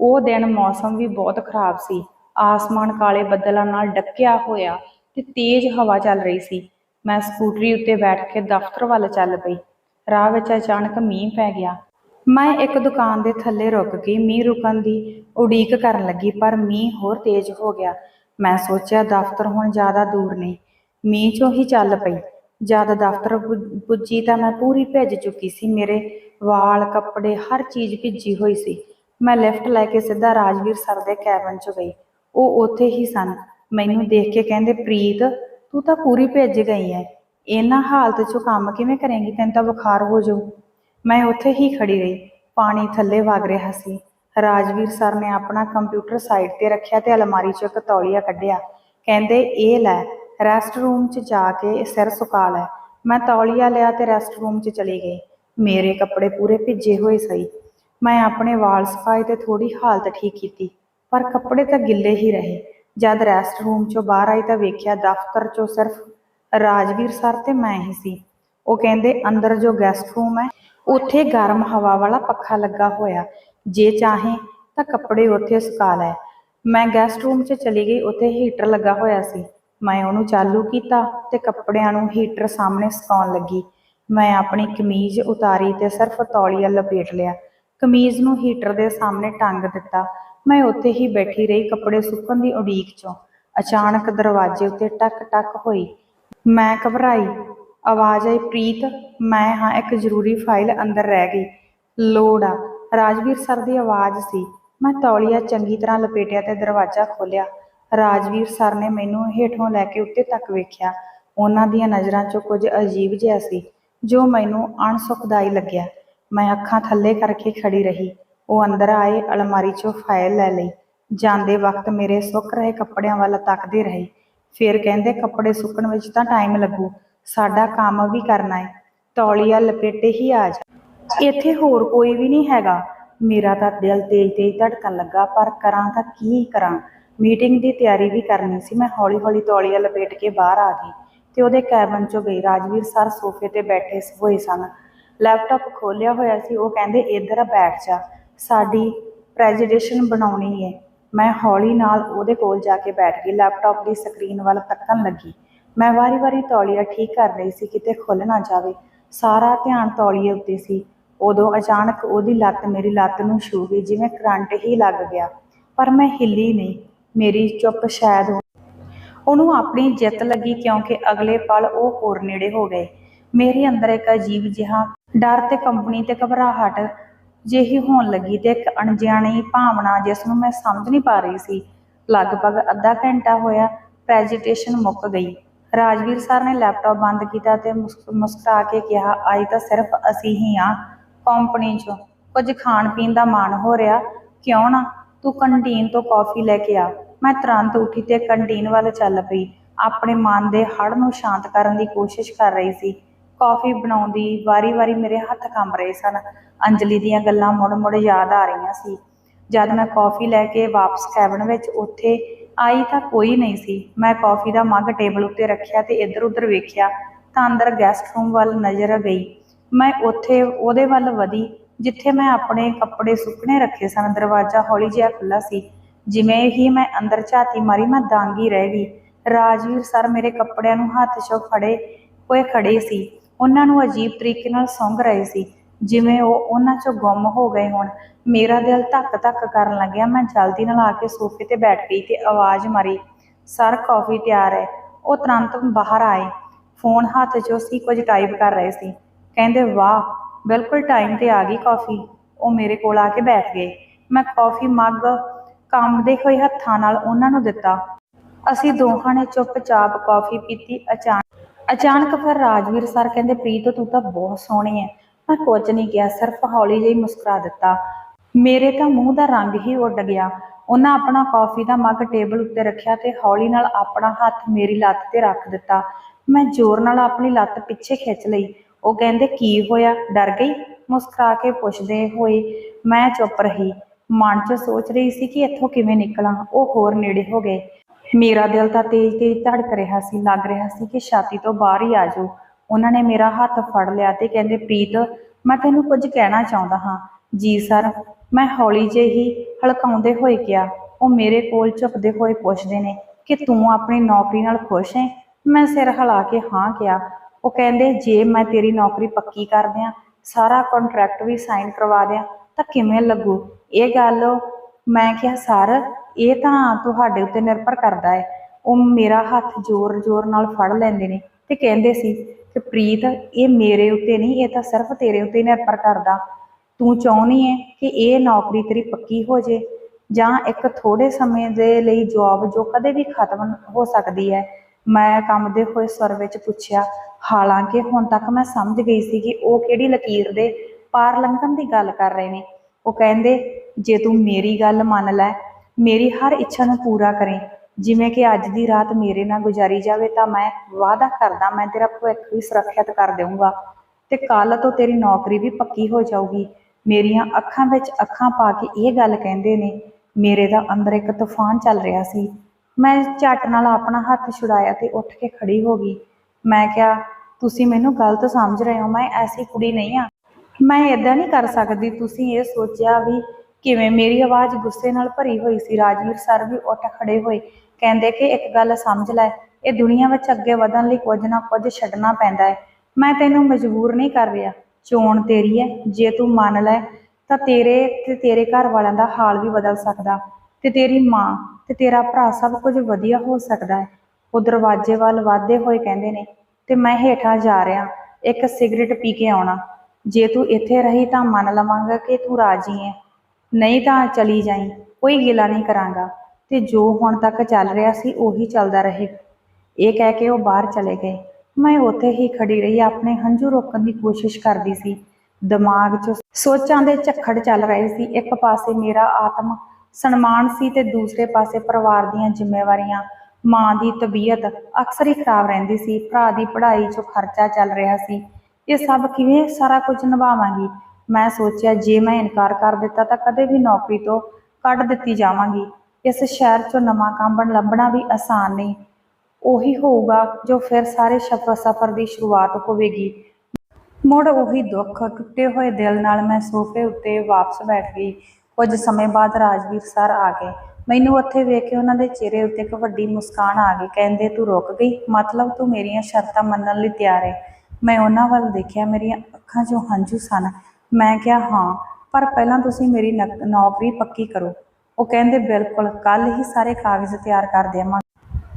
ਉਹ ਦਿਨ ਮੌਸਮ ਵੀ ਬਹੁਤ ਖਰਾਬ ਸੀ। ਆਸਮਾਨ ਕਾਲੇ ਬੱਦਲਾਂ ਨਾਲ ਡੱਕਿਆ ਹੋਇਆ ਤੇ ਤੇਜ਼ ਹਵਾ ਚੱਲ ਰਹੀ ਸੀ। ਮੈਂ ਸਕੂਟਰੀ ਉੱਤੇ ਬੈਠ ਕੇ ਦਫ਼ਤਰ ਵੱਲ ਚੱਲ ਪਈ। ਰਾਹ ਵਿੱਚ ਅਚਾਨਕ ਮੀਂਹ ਪੈ ਗਿਆ। ਮੈਂ ਇੱਕ ਦੁਕਾਨ ਦੇ ਥੱਲੇ ਰੁਕ ਕੇ ਮੀਂਹ ਰੁਕਣ ਦੀ ਉਡੀਕ ਕਰਨ ਲੱਗੀ, ਪਰ ਮੀਂਹ ਹੋਰ ਤੇਜ਼ ਹੋ ਗਿਆ। ਮੈਂ ਸੋਚਿਆ, ਦਫ਼ਤਰ ਹੁਣ ਜ਼ਿਆਦਾ ਦੂਰ ਨਹੀਂ ਮੀਂਹ ਚੋਂ ਹੀ ਚੱਲ ਪਈ। ਜਦ ਦਫ਼ਤਰ ਪੁੱਜੀ ਤਾਂ ਮੈਂ ਪੂਰੀ ਭਿੱਜ ਚੁੱਕੀ ਸੀ। ਮੇਰੇ ਵਾਲ, ਕੱਪੜੇ, ਹਰ ਚੀਜ਼ ਭਿੱਜੀ ਹੋਈ ਸੀ। ਮੈਂ ਲਿਫਟ ਲੈ ਕੇ ਸਿੱਧਾ ਰਾਜਵੀਰ ਸਰ ਦੇ ਕੈਬਨ 'ਚ ਗਈ। ਉਹ ਉੱਥੇ ਹੀ ਸਨ। ਮੈਨੂੰ ਦੇਖ ਕੇ ਕਹਿੰਦੇ, ਪ੍ਰੀਤ, ਤੂੰ ਤਾਂ ਪੂਰੀ ਭਿੱਜ ਗਈ ਐ। ਇਹਨਾਂ ਹਾਲਤ 'ਚ ਕੰਮ ਕਿਵੇਂ ਕਰੇਂਗੀ? ਤੈਨੂੰ ਤਾਂ ਬੁਖਾਰ ਹੋ ਜਾਊ। ਮੈਂ ਉੱਥੇ ਹੀ ਖੜੀ ਰਹੀ। ਪਾਣੀ ਥੱਲੇ ਵਗ ਰਿਹਾ ਸੀ। ਰਾਜਵੀਰ ਸਰ ਨੇ ਆਪਣਾ ਕੰਪਿਊਟਰ ਸਾਈਡ ਤੇ ਰੱਖਿਆ ਤੇ ਅਲਮਾਰੀ 'ਚੋਂ ਇੱਕ ਤੌਲੀਆ ਕੱਢਿਆ। ਕਹਿੰਦੇ, ਇਹ ਲੈ, ਰੈਸਟ ਰੂਮ 'ਚ ਜਾ ਕੇ ਸਿਰ ਸੁਕਾ ਲੈ। ਮੈਂ ਤੌਲੀਆ ਲਿਆ ਤੇ ਰੈਸਟ ਰੂਮ 'ਚ ਚਲੀ ਗਈ। ਮੇਰੇ ਕੱਪੜੇ ਪੂਰੇ ਭਿੱਜੇ ਹੋਏ ਸਹੀ। ਮੈਂ ਆਪਣੇ ਵਾਲ ਸਫ਼ਾਈ ਤੇ ਥੋੜੀ ਹਾਲਤ ਠੀਕ ਕੀਤੀ, ਪਰ ਕੱਪੜੇ ਤਾਂ ਗਿੱਲੇ ਹੀ ਰਹੇ। ਜਦ ਰੈਸਟ ਰੂਮ 'ਚੋਂ ਬਾਹਰ ਆਈ ਤਾਂ ਵੇਖਿਆ ਦਫ਼ਤਰ 'ਚੋਂ ਸਿਰਫ ਰਾਜਵੀਰ ਸਰ ਤੇ ਮੈਂ ਹੀ ਸੀ। ਉਹ ਕਹਿੰਦੇ, ਅੰਦਰ ਜੋ ਗੈਸਟ ਰੂਮ ਹੈ, ਉੱਥੇ ਗਰਮ ਹਵਾ ਵਾਲਾ ਪੱਖਾ ਲੱਗਾ ਹੋਇਆ। ਜੇ ਚਾਹੇ ਤਾਂ ਕੱਪੜੇ ਉੱਥੇ ਸੁਕਾ ਲੈ। ਮੈਂ ਗੈਸਟ ਰੂਮ 'ਚ ਚਲੀ ਗਈ, ਉੱਥੇ ਹੀਟਰ ਲੱਗਾ ਹੋਇਆ ਸੀ। ਮੈਂ ਉਹਨੂੰ ਚਾਲੂ ਕੀਤਾ ਤੇ ਕੱਪੜਿਆਂ ਨੂੰ ਹੀਟਰ ਸਾਹਮਣੇ ਸੁਕਾਉਣ ਲੱਗੀ। ਮੈਂ ਆਪਣੀ ਕਮੀਜ਼ ਉਤਾਰੀ ਤੇ ਸਿਰਫ ਤੌਲੀਆ ਲਪੇਟ ਲਿਆ। ਕਮੀਜ਼ ਨੂੰ ਹੀਟਰ ਦੇ ਸਾਹਮਣੇ ਟੰਗ ਦਿੱਤਾ। ਮੈਂ ਉੱਥੇ ਹੀ ਬੈਠੀ ਰਹੀ ਕੱਪੜੇ ਸੁੱਕਣ ਦੀ ਉਡੀਕ 'ਚੋਂ। ਅਚਾਨਕ ਦਰਵਾਜ਼ੇ ਉੱਤੇ ਟਕ ਟਕ ਹੋਈ। ਮੈਂ ਘਬਰਾਈ। ਆਵਾਜ਼ ਆਈ, ਪ੍ਰੀਤ, ਮੈਂ ਹਾਂ, ਇੱਕ ਜ਼ਰੂਰੀ ਫਾਈਲ ਅੰਦਰ ਰਹਿ ਗਈ। ਲੋੜ ਆ। ਰਾਜਵੀਰ ਸਰ ਦੀ ਆਵਾਜ਼ ਸੀ। ਮੈਂ ਤੌਲੀਆ ਚੰਗੀ ਤਰ੍ਹਾਂ ਲਪੇਟਿਆ ਤੇ ਦਰਵਾਜ਼ਾ ਖੋਲ੍ਹਿਆ। ਰਾਜਵੀਰ ਸਰ ਨੇ ਮੈਨੂੰ ਹੇਠੋਂ ਲੈ ਕੇ ਉੱਤੇ ਤੱਕ ਵੇਖਿਆ। ਉਹਨਾਂ ਦੀਆਂ ਨਜ਼ਰਾਂ 'ਚੋਂ ਕੁਝ ਅਜੀਬ ਜਿਹਾ ਸੀ, ਜੋ ਮੈਨੂੰ ਅਣਸੁਖਦਾਈ ਲੱਗਿਆ। ਮੈਂ ਅੱਖਾਂ ਥੱਲੇ ਕਰਕੇ ਖੜੀ ਰਹੀ। ਉਹ ਅੰਦਰ ਆਏ, ਅਲਮਾਰੀ 'ਚੋਂ ਫਾਈਲ ਲੈ ਲਈ। ਜਾਂਦੇ ਵਕਤ ਮੇਰੇ ਸੁੱਕ ਰਹੇ ਕੱਪੜਿਆਂ ਵੱਲ ਤੱਕਦੇ ਰਹੇ। ਫਿਰ ਕਹਿੰਦੇ, ਕੱਪੜੇ ਸੁੱਕਣ ਵਿੱਚ ਤਾਂ ਟਾਈਮ ਲੱਗੂ। ਸਾਡਾ ਕੰਮ ਵੀ ਕਰਨਾ ਹੈ ਤੌਲੀਆ ਲਪੇਟੇ ਹੀ ਆ ਜਾ। ਇੱਥੇ ਹੋਰ ਕੋਈ ਵੀ ਨਹੀਂ ਹੈਗਾ। ਮੇਰਾ ਤਾਂ ਦਿਲ ਤੇਜ਼ ਤੇਜ਼ ਧੜਕਣ ਲੱਗਾ, ਪਰ ਕਰਾਂ ਤਾਂ ਕੀ ਕਰਾਂ? ਮੀਟਿੰਗ ਦੀ ਤਿਆਰੀ ਵੀ ਕਰਨੀ ਸੀ। ਮੈਂ ਹੌਲੀ ਹੌਲੀ ਤੌਲੀਆ ਲਪੇਟ ਕੇ ਬਾਹਰ ਆ ਗਈ ਤੇ ਉਹਦੇ ਕੈਬਨ ਚੋਂ ਗਈ। ਰਾਜਵੀਰ ਸਰ ਸੋਫੇ ਤੇ ਬੈਠੇ ਹੋਏ ਸਨ। ਲੈਪਟਾਪ ਖੋਲਿਆ ਹੋਇਆ ਸੀ ਉਹ ਕਹਿੰਦੇ ਇੱਧਰ ਆ ਬੈਠ ਜਾ। ਸਾਡੀ ਪ੍ਰੈਜੈਂਟੇਸ਼ਨ ਬਣਾਉਣੀ ਹੈ ਮੈਂ ਹੌਲੀ ਨਾਲ ਉਹਦੇ ਕੋਲ ਜਾ ਕੇ ਬੈਠ ਗਈ ਲੈਪਟਾਪ ਦੀ ਸਕਰੀਨ ਵੱਲ ਤੱਕਣ ਲੱਗੀ। ਮੈਂ ਵਾਰੀ-ਵਾਰੀ ਤੌਲੀਆ ਠੀਕ ਕਰ ਰਹੀ ਸੀ ਕਿਤੇ ਖੁੱਲ ਨਾ ਜਾਵੇ। ਸਾਰਾ ਧਿਆਨ ਤੌਲੀਏ ਉੱਤੇ ਸੀ। ਉਦੋਂ ਅਚਾਨਕ ਉਹਦੀ ਲੱਤ ਮੇਰੀ ਲੱਤ ਨੂੰ ਛੂ ਗਈ ਜਿਵੇਂ ਕਰੰਟ ਹੀ ਲੱਗ ਗਿਆ। ਪਰ ਮੈਂ ਹਿੱਲੀ ਨਹੀਂ। ਮੇਰੀ ਚੁੱਪ ਸ਼ਾਇਦ ਉਹ- ਉਹਨੂੰ ਆਪਣੀ ਜਿੱਤ ਲੱਗੀ ਕਿਉਂਕਿ ਅਗਲੇ ਪਲ ਉਹ ਹੋਰ ਨੇੜੇ ਹੋ ਗਏ। ਮੇਰੇ ਅੰਦਰ ਇੱਕ ਅਜੀਬ ਜਿਹਾ ਡਰ ਤੇ ਕੰਪਨੀ ਤੇ ਘਬਰਾਹਟ ਜਿਹੀ ਹੋਣ ਲੱਗੀ ਤੇ ਇੱਕ ਅਣਜਾਣੀ ਭਾਵਨਾ ਜਿਸ ਨੂੰ ਮੈਂ ਸਮਝ ਨਹੀਂ ਪਾ ਰਹੀ ਸੀ, ਲਗਭਗ ਅੱਧਾ ਘੰਟਾ ਹੋਇਆ ਪ੍ਰੈਜੈਂਟੇਸ਼ਨ ਮੁੱਕ ਗਈ। ਰਾਜਵੀਰ ਸਰ ਨੇ ਲੈਪਟਾਪ ਬੰਦ ਕੀਤਾ ਤੇ ਮੁਸਕਰਾ ਕੇ ਕਿਹਾ ਅੱਜ ਤਾਂ ਸਿਰਫ ਅਸੀਂ ਹੀ ਆ ਕੰਪਨੀ 'ਚ। ਕੁਝ ਖਾਣ ਪੀਣ ਦਾ ਮਨ ਹੋ ਰਿਹਾ, ਕਿਉਂ ਨਾ? ਤੂੰ ਕੰਟੀਨ ਤੋਂ ਕਾਫੀ ਲੈ ਕੇ ਆ। ਮੈਂ ਤੁਰੰਤ ਉੱਠੀ ਤੇ ਕੰਟੀਨ ਵੱਲ ਚੱਲ ਪਈ। ਆਪਣੇ ਮਨ ਦੇ ਹੜ ਨੂੰ ਸ਼ਾਂਤ ਕਰਨ ਦੀ ਕੋਸ਼ਿਸ਼ ਕਰ ਰਹੀ ਸੀ। ਕੌਫੀ ਬਣਾਉਂਦੀ ਵਾਰੀ-ਵਾਰੀ ਮੇਰੇ ਹੱਥ ਕੰਬ ਰਹੇ ਸਨ। ਅੰਜਲੀ ਦੀਆਂ ਗੱਲਾਂ ਮੁੜ-ਮੁੜ ਯਾਦ ਆ ਰਹੀਆਂ ਸੀ। ਜਦ ਮੈਂ ਕੌਫੀ ਲੈ ਕੇ ਵਾਪਸ ਕੈਬਨ ਵਿੱਚ ਉੱਥੇ ਆਈ ਤਾਂ ਕੋਈ ਨਹੀਂ ਸੀ। ਮੈਂ ਕੌਫੀ ਦਾ ਮੱਗ ਟੇਬਲ ਉੱਤੇ ਰੱਖਿਆ ਤੇ ਇੱਧਰ-ਉੱਧਰ ਵੇਖਿਆ ਤਾਂ ਅੰਦਰ ਗੈਸਟ ਰੂਮ ਵੱਲ ਨਜ਼ਰ ਗਈ। ਮੈਂ ਉੱਥੇ ਉਹਦੇ ਵੱਲ ਵਧੀ, ਜਿੱਥੇ ਮੈਂ ਆਪਣੇ ਕੱਪੜੇ ਸੁੱਕਣੇ ਰੱਖੇ ਸਨ। ਦਰਵਾਜ਼ਾ ਹੌਲੀ ਜਿਹਾ ਖੁੱਲਾ ਸੀ। ਜਿਵੇਂ ਹੀ ਮੈਂ ਅੰਦਰ ਝਾਤੀ ਮਾਰੀ, ਮੈਂ ਦਾਂਗੀ ਰਹਿ ਗਈ। ਰਾਜਵੀਰ ਸਰ ਮੇਰੇ ਕੱਪੜਿਆਂ ਨੂੰ ਹੱਥ 'ਚੋਂ ਫੜੇ ਹੋਏ ਖੜੇ ਸੀ। ਉਹਨਾਂ ਨੂੰ ਅਜੀਬ ਤਰੀਕੇ ਨਾਲ ਸੁੰਘ ਰਹੇ ਸੀ। ਜਿਵੇਂ ਉਹ ਉਹਨਾਂ 'ਚੋਂ ਗੁੰਮ ਹੋ ਗਏ ਹੋਣ। ਮੇਰਾ ਦਿਲ ਧੱਕ ਧੱਕ ਕਰਨ ਲੱਗਿਆ। ਮੈਂ ਜਲਦੀ ਨਾਲ ਆ ਕੇ ਸੋਫੇ ਤੇ ਬੈਠ ਗਈ ਤੇ ਆਵਾਜ਼ ਮਾਰੀ, ਸਰ, ਕਾਫੀ ਤਿਆਰ ਹੈ। ਉਹ ਤੁਰੰਤ ਬਾਹਰ ਆਏ। ਫੋਨ ਹੱਥ 'ਚੋਂ ਸੀ, ਕੁਝ ਟਾਈਪ ਕਰ ਰਹੇ ਸੀ। ਕਹਿੰਦੇ, ਵਾਹ, ਬਿਲਕੁਲ ਟਾਈਮ ਤੇ ਆ ਗਈ ਕਾਫੀ। ਉਹ ਮੇਰੇ ਕੋਲ ਆ ਕੇ ਬੈਠ ਗਏ। ਮੈਂ ਕਾਫੀ ਮੱਗ ਕੰਬਦੇ ਹੋਏ ਹੱਥਾਂ ਨਾਲ ਉਹਨਾਂ ਨੂੰ ਦਿੱਤਾ। ਅਸੀਂ ਦੋਹਾਂ ਨੇ ਚੁੱਪਚਾਪ ਕਾਫੀ ਪੀਤੀ। ਅਚਾਨਕ ਅਚਾਨਕ ਫਿਰ ਰਾਜਵੀਰ ਸਰ ਕਹਿੰਦੇ, ਪ੍ਰੀਤ, ਤੂੰ ਤਾਂ ਬਹੁਤ ਸੋਹਣੀ ਹੈ ਮੈਂ ਕੁਝ ਨਹੀਂ ਕਿਹਾ, ਸਿਰਫ ਹੌਲੀ ਜਿਹੀ ਮੁਸਕਰਾ ਦਿੱਤਾ। ਮੇਰੇ ਤਾਂ ਮੂੰਹ ਦਾ ਰੰਗ ਹੀ ਉੱਡ ਗਿਆ। ਉਹਨਾਂ ਆਪਣਾ ਕਾਫੀ ਦਾ ਮੱਗ ਟੇਬਲ ਉੱਤੇ ਰੱਖਿਆ ਤੇ ਹੌਲੀ ਨਾਲ ਆਪਣਾ ਹੱਥ ਮੇਰੀ ਲੱਤ ਤੇ ਰੱਖ ਦਿੱਤਾ। ਮੈਂ ਜ਼ੋਰ ਨਾਲ ਆਪਣੀ ਲੱਤ ਪਿੱਛੇ ਖਿੱਚ ਲਈ। ਉਹ ਕਹਿੰਦੇ, ਕੀ ਹੋਇਆ? ਡਰ ਗਈ? ਮੁਸਕਰਾ ਕੇ ਪੁੱਛਦੇ ਹੋਏ ਮੈਂ ਚੁੱਪ ਰਹੀ। ਮਨ 'ਚ ਸੋਚ ਰਹੀ ਸੀ ਕਿ ਇੱਥੋਂ ਕਿਵੇਂ ਨਿਕਲਾਂ। ਉਹ ਹੋਰ ਨੇੜੇ ਹੋ ਗਏ। ਮੇਰਾ ਦਿਲ ਤਾਂ ਤੇਜ਼-ਤੇਜ਼ ਧੜਕ ਰਿਹਾ ਸੀ, ਲੱਗ ਰਿਹਾ ਸੀ ਕਿ ਛਾਤੀ ਤੋਂ ਬਾਹਰ ਹੀ ਆ ਜਾਊ ਉਹਨਾਂ ਨੇ ਮੇਰਾ ਹੱਥ ਫੜ ਲਿਆ ਤੇ ਕਹਿੰਦੇ, ਪ੍ਰੀਤ, ਮੈਂ ਤੈਨੂੰ ਕੁਝ ਕਹਿਣਾ ਚਾਹੁੰਦਾ ਹਾਂ। ਜੀ ਸਰ, ਮੈਂ ਹੌਲੀ ਜਿਹੀ ਹਲਕਾਉਂਦੇ ਹੋਏ ਕਿਹਾ, ਉਹ ਮੇਰੇ ਕੋਲ ਝੁਕਦੇ ਹੋਏ ਪੁੱਛਦੇ ਨੇ ਕਿ ਤੂੰ ਆਪਣੀ ਨੌਕਰੀ ਨਾਲ ਖੁਸ਼ ਹੈ? ਮੈਂ ਸਿਰ ਹਿਲਾ ਕੇ ਹਾਂ ਕਿਹਾ। ਉਹ ਕਹਿੰਦੇ, ਜੇ ਮੈਂ ਤੇਰੀ ਨੌਕਰੀ ਪੱਕੀ ਕਰ ਦਿਆਂ, ਸਾਰਾ ਕੰਟਰੈਕਟ ਵੀ ਸਾਈਨ ਕਰਵਾ ਦਿਆਂ, ਤਾਂ ਕਿਵੇਂ ਲੱਗੂ? ਇਹ ਗੱਲ ਮੈਂ ਕਿਹਾ, ਸਰ ਇਹ ਤਾਂ ਤੁਹਾਡੇ ਉੱਤੇ ਨਿਰਭਰ ਕਰਦਾ ਹੈ। ਉਹ ਮੇਰਾ ਹੱਥ ਜ਼ੋਰ-ਜ਼ੋਰ ਨਾਲ ਫੜ ਲੈਂਦੇ ਨੇ ਤੇ ਕਹਿੰਦੇ ਸੀ ਕਿ ਪ੍ਰੀਤ, ਇਹ ਮੇਰੇ ਉੱਤੇ ਨਹੀਂ, ਇਹ ਤਾਂ ਸਿਰਫ ਤੇਰੇ ਉੱਤੇ ਨਿਰਭਰ ਕਰਦਾ। ਤੂੰ ਚਾਹੁੰਦੀ ਹੈ ਕਿ ਇਹ ਨੌਕਰੀ ਤੇਰੀ ਪੱਕੀ ਹੋ ਜੇ ਜਾਂ ਇੱਕ ਥੋੜੇ ਸਮੇਂ ਦੇ ਲਈ ਜੌਬ ਜੋ ਕਦੇ ਵੀ ਖਤਮ ਹੋ ਸਕਦੀ ਹੈ। ਮੈਂ ਕੰਮ ਦੇ ਹੋਏ ਸਵਰ ਵਿੱਚ ਪੁੱਛਿਆ, ਹਾਲਾਂਕਿ ਹੁਣ ਤੱਕ ਮੈਂ ਸਮਝ ਗਈ ਸੀ ਕਿ ਉਹ ਕਿਹੜੀ ਲਕੀਰ ਦੇ ਪਾਰ ਲੰਘਣ ਦੀ ਗੱਲ ਕਰ ਰਹੇ ਨੇ। ਉਹ ਕਹਿੰਦੇ, ਜੇ ਤੂੰ ਮੇਰੀ ਗੱਲ ਮੰਨ ਲੈ ਮੇਰੀ ਹਰ ਇੱਛਾ ਨੂੰ ਪੂਰਾ ਕਰੇ। ਜਿਵੇਂ ਕਿ ਅੱਜ ਦੀ ਰਾਤ ਮੇਰੇ ਨਾਲ ਗੁਜ਼ਾਰੀ ਜਾਵੇ ਤਾਂ ਮੈਂ ਵਾਅਦਾ ਕਰਦਾ, ਮੈਂ ਤੇਰਾ ਭਵਿੱਖ ਵੀ ਸੁਰੱਖਿਅਤ ਕਰ ਦੇਵਾਂਗਾ ਤੇ ਕੱਲ ਤੋਂ ਤੇਰੀ ਨੌਕਰੀ ਵੀ ਪੱਕੀ ਹੋ ਜਾਊਗੀ। ਮੇਰੀਆਂ ਅੱਖਾਂ ਵਿੱਚ ਅੱਖਾਂ ਪਾ ਕੇ ਇਹ ਗੱਲ ਕਹਿੰਦੇ ਨੇ, ਮੇਰੇ ਦਾ ਅੰਦਰ ਇੱਕ ਤੂਫਾਨ ਚੱਲ ਰਿਹਾ ਸੀ। ਮੈਂ ਝੱਟ ਨਾਲ ਆਪਣਾ ਹੱਥ ਛੁਡਾਇਆ ਤੇ ਉੱਠ ਕੇ ਖੜੀ ਹੋ ਗਈ। ਮੈਂ ਕਿਹਾ, ਤੁਸੀਂ ਮੈਨੂੰ ਗਲਤ ਸਮਝ ਰਹੇ ਹੋ, ਮੈਂ ਐਸੀ ਕੁੜੀ ਨਹੀਂ ਆ। ਮੈਂ ਇਦਾਂ ਨਹੀਂ ਕਰ ਸਕਦੀ। ਤੁਸੀਂ ਇਹ ਸੋਚਿਆ ਵੀ ਕਿਵੇਂ ਮੇਰੀ ਆਵਾਜ਼ ਗੁੱਸੇ ਨਾਲ ਭਰੀ ਹੋਈ ਸੀ? ਰਾਜਵੀਰ ਸਰ ਵੀ ਉੱਠ ਖੜੇ ਹੋਏ। ਕਹਿੰਦੇ ਕਿ ਇੱਕ ਗੱਲ ਸਮਝ ਲੈ, ਇਹ ਦੁਨੀਆ ਵਿੱਚ ਅੱਗੇ ਵਧਣ ਲਈ ਕੁਝ ਨਾ ਕੁਝ ਛੱਡਣਾ ਪੈਂਦਾ ਹੈ। ਮੈਂ ਤੈਨੂੰ ਮਜਬੂਰ ਨਹੀਂ ਕਰ ਰਿਹਾ। ਚੋਣ ਤੇਰੀ ਹੈ। ਜੇ ਤੂੰ ਮੰਨ ਲੈ, ਤਾਂ ਤੇਰੇ ਤੇ ਤੇਰੇ ਘਰ ਵਾਲਿਆਂ ਦਾ ਹਾਲ ਵੀ ਬਦਲ ਸਕਦਾ। ਤੇ ਤੇਰੀ ਮਾਂ ਤੇ ਤੇਰਾ ਭਰਾ ਸਭ ਕੁਝ ਵਧੀਆ ਹੋ ਸਕਦਾ ਹੈ। ਉਹ ਦਰਵਾਜ਼ੇ ਵੱਲ ਵਧਦੇ ਹੋਏ ਕਹਿੰਦੇ ਨੇ, ਤੇ ਮੈਂ ਹੇਠਾਂ ਜਾ ਰਿਹਾ, ਇੱਕ ਸਿਗਰਟ ਪੀ ਕੇ ਆਉਣਾ। ਜੇ ਤੂੰ ਇੱਥੇ ਰਹੀ ਤਾਂ ਮੰਨ ਲਵਾਂਗਾ ਕਿ ਤੂੰ ਰਾਜੀ ਹੈ। ਨਹੀਂ ਤਾਂ ਚਲੀ ਜਾਈ, ਕੋਈ ਗਿਲਾ ਨਹੀਂ ਕਰਾਂਗਾ। ਤੇ ਜੋ ਹੁਣ ਤੱਕ ਚੱਲ ਰਿਹਾ ਸੀ, ਉਹੀ ਚੱਲਦਾ ਰਹੇ। ਇਹ ਕਹਿ ਕੇ ਉਹ ਬਾਹਰ ਚਲੇ ਗਏ। ਮੈਂ ਉੱਥੇ ਹੀ ਖੜੀ ਰਹੀ, ਆਪਣੇ ਹੰਝੂ ਰੋਕਣ ਦੀ ਕੋਸ਼ਿਸ਼ ਕਰਦੀ ਸੀ। ਦਿਮਾਗ 'ਚ ਸੋਚਾਂ ਦੇ ਝੱਖੜ ਚੱਲ ਰਹੇ ਸੀ। ਇੱਕ ਪਾਸੇ ਮੇਰਾ ਆਤਮ ਸਨਮਾਨ ਸੀ ਤੇ ਦੂਸਰੇ ਪਾਸੇ ਪਰਿਵਾਰ ਦੀਆਂ ਜ਼ਿੰਮੇਵਾਰੀਆਂ। ਮਾਂ ਦੀ ਤਬੀਅਤ ਅਕਸਰ ਹੀ ਖਰਾਬ ਰਹਿੰਦੀ ਸੀ। ਭਰਾ ਦੀ ਪੜ੍ਹਾਈ 'ਚੋਂ ਖਰਚਾ ਚੱਲ ਰਿਹਾ ਸੀ। ਇਹ ਸਭ ਕਿਵੇਂ ਸਾਰਾ ਕੁਝ ਨਿਭਾਵਾਂਗੀ? ਮੈਂ ਸੋਚਿਆ ਜੇ ਮੈਂ ਇਨਕਾਰ ਕਰ ਦਿੱਤਾ ਤਾਂ ਕਦੇ ਵੀ ਨੌਕਰੀ ਤੋਂ ਕੱਢ ਦਿੱਤੀ ਜਾਵਾਂਗੀ। ਇਸ ਸ਼ਹਿਰ 'ਚੋਂ ਨਵਾਂ ਕੰਮ ਲੱਭਣਾ ਵੀ ਆਸਾਨ ਨਹੀਂ। ਉਹੀ ਹੋਊਗਾ ਜੋ ਫਿਰ ਸਾਰੇ ਸਫਰ ਸਫਰ ਦੀ ਸ਼ੁਰੂਆਤ ਹੋਵੇਗੀ। ਮੁੜ ਉਹੀ ਦੁੱਖ ਟੁੱਟੇ ਹੋਏ ਦਿਲ ਨਾਲ ਮੈਂ ਸੋਫੇ ਉੱਤੇ ਵਾਪਸ ਬੈਠ ਗਈ। ਕੁਝ ਸਮੇਂ ਬਾਅਦ ਰਾਜਵੀਰ ਸਰ ਆ ਗਏ। ਮੈਨੂੰ ਉੱਥੇ ਵੇਖ ਕੇ ਉਹਨਾਂ ਦੇ ਚਿਹਰੇ ਉੱਤੇ ਇੱਕ ਵੱਡੀ ਮੁਸਕਾਨ ਆ ਗਈ। ਕਹਿੰਦੇ, ਤੂੰ ਰੁਕ ਗਈ। ਮਤਲਬ ਤੂੰ ਮੇਰੀਆਂ ਸ਼ਰਤਾਂ ਮੰਨਣ ਲਈ ਤਿਆਰ ਹੈ ਮੈਂ ਉਹਨਾਂ ਵੱਲ ਦੇਖਿਆ, ਮੇਰੀਆਂ ਅੱਖਾਂ 'ਚੋਂ ਹੰਝੂ ਸਨ। ਮੈਂ ਕਿਹਾ, ਹਾਂ, ਪਰ ਪਹਿਲਾਂ ਤੁਸੀਂ ਮੇਰੀ ਨਕ- ਨੌਕਰੀ ਪੱਕੀ ਕਰੋ। ਉਹ ਕਹਿੰਦੇ, ਬਿਲਕੁਲ ਕੱਲ ਹੀ ਸਾਰੇ ਕਾਗਜ਼ ਤਿਆਰ ਕਰ ਦੇਵਾਂ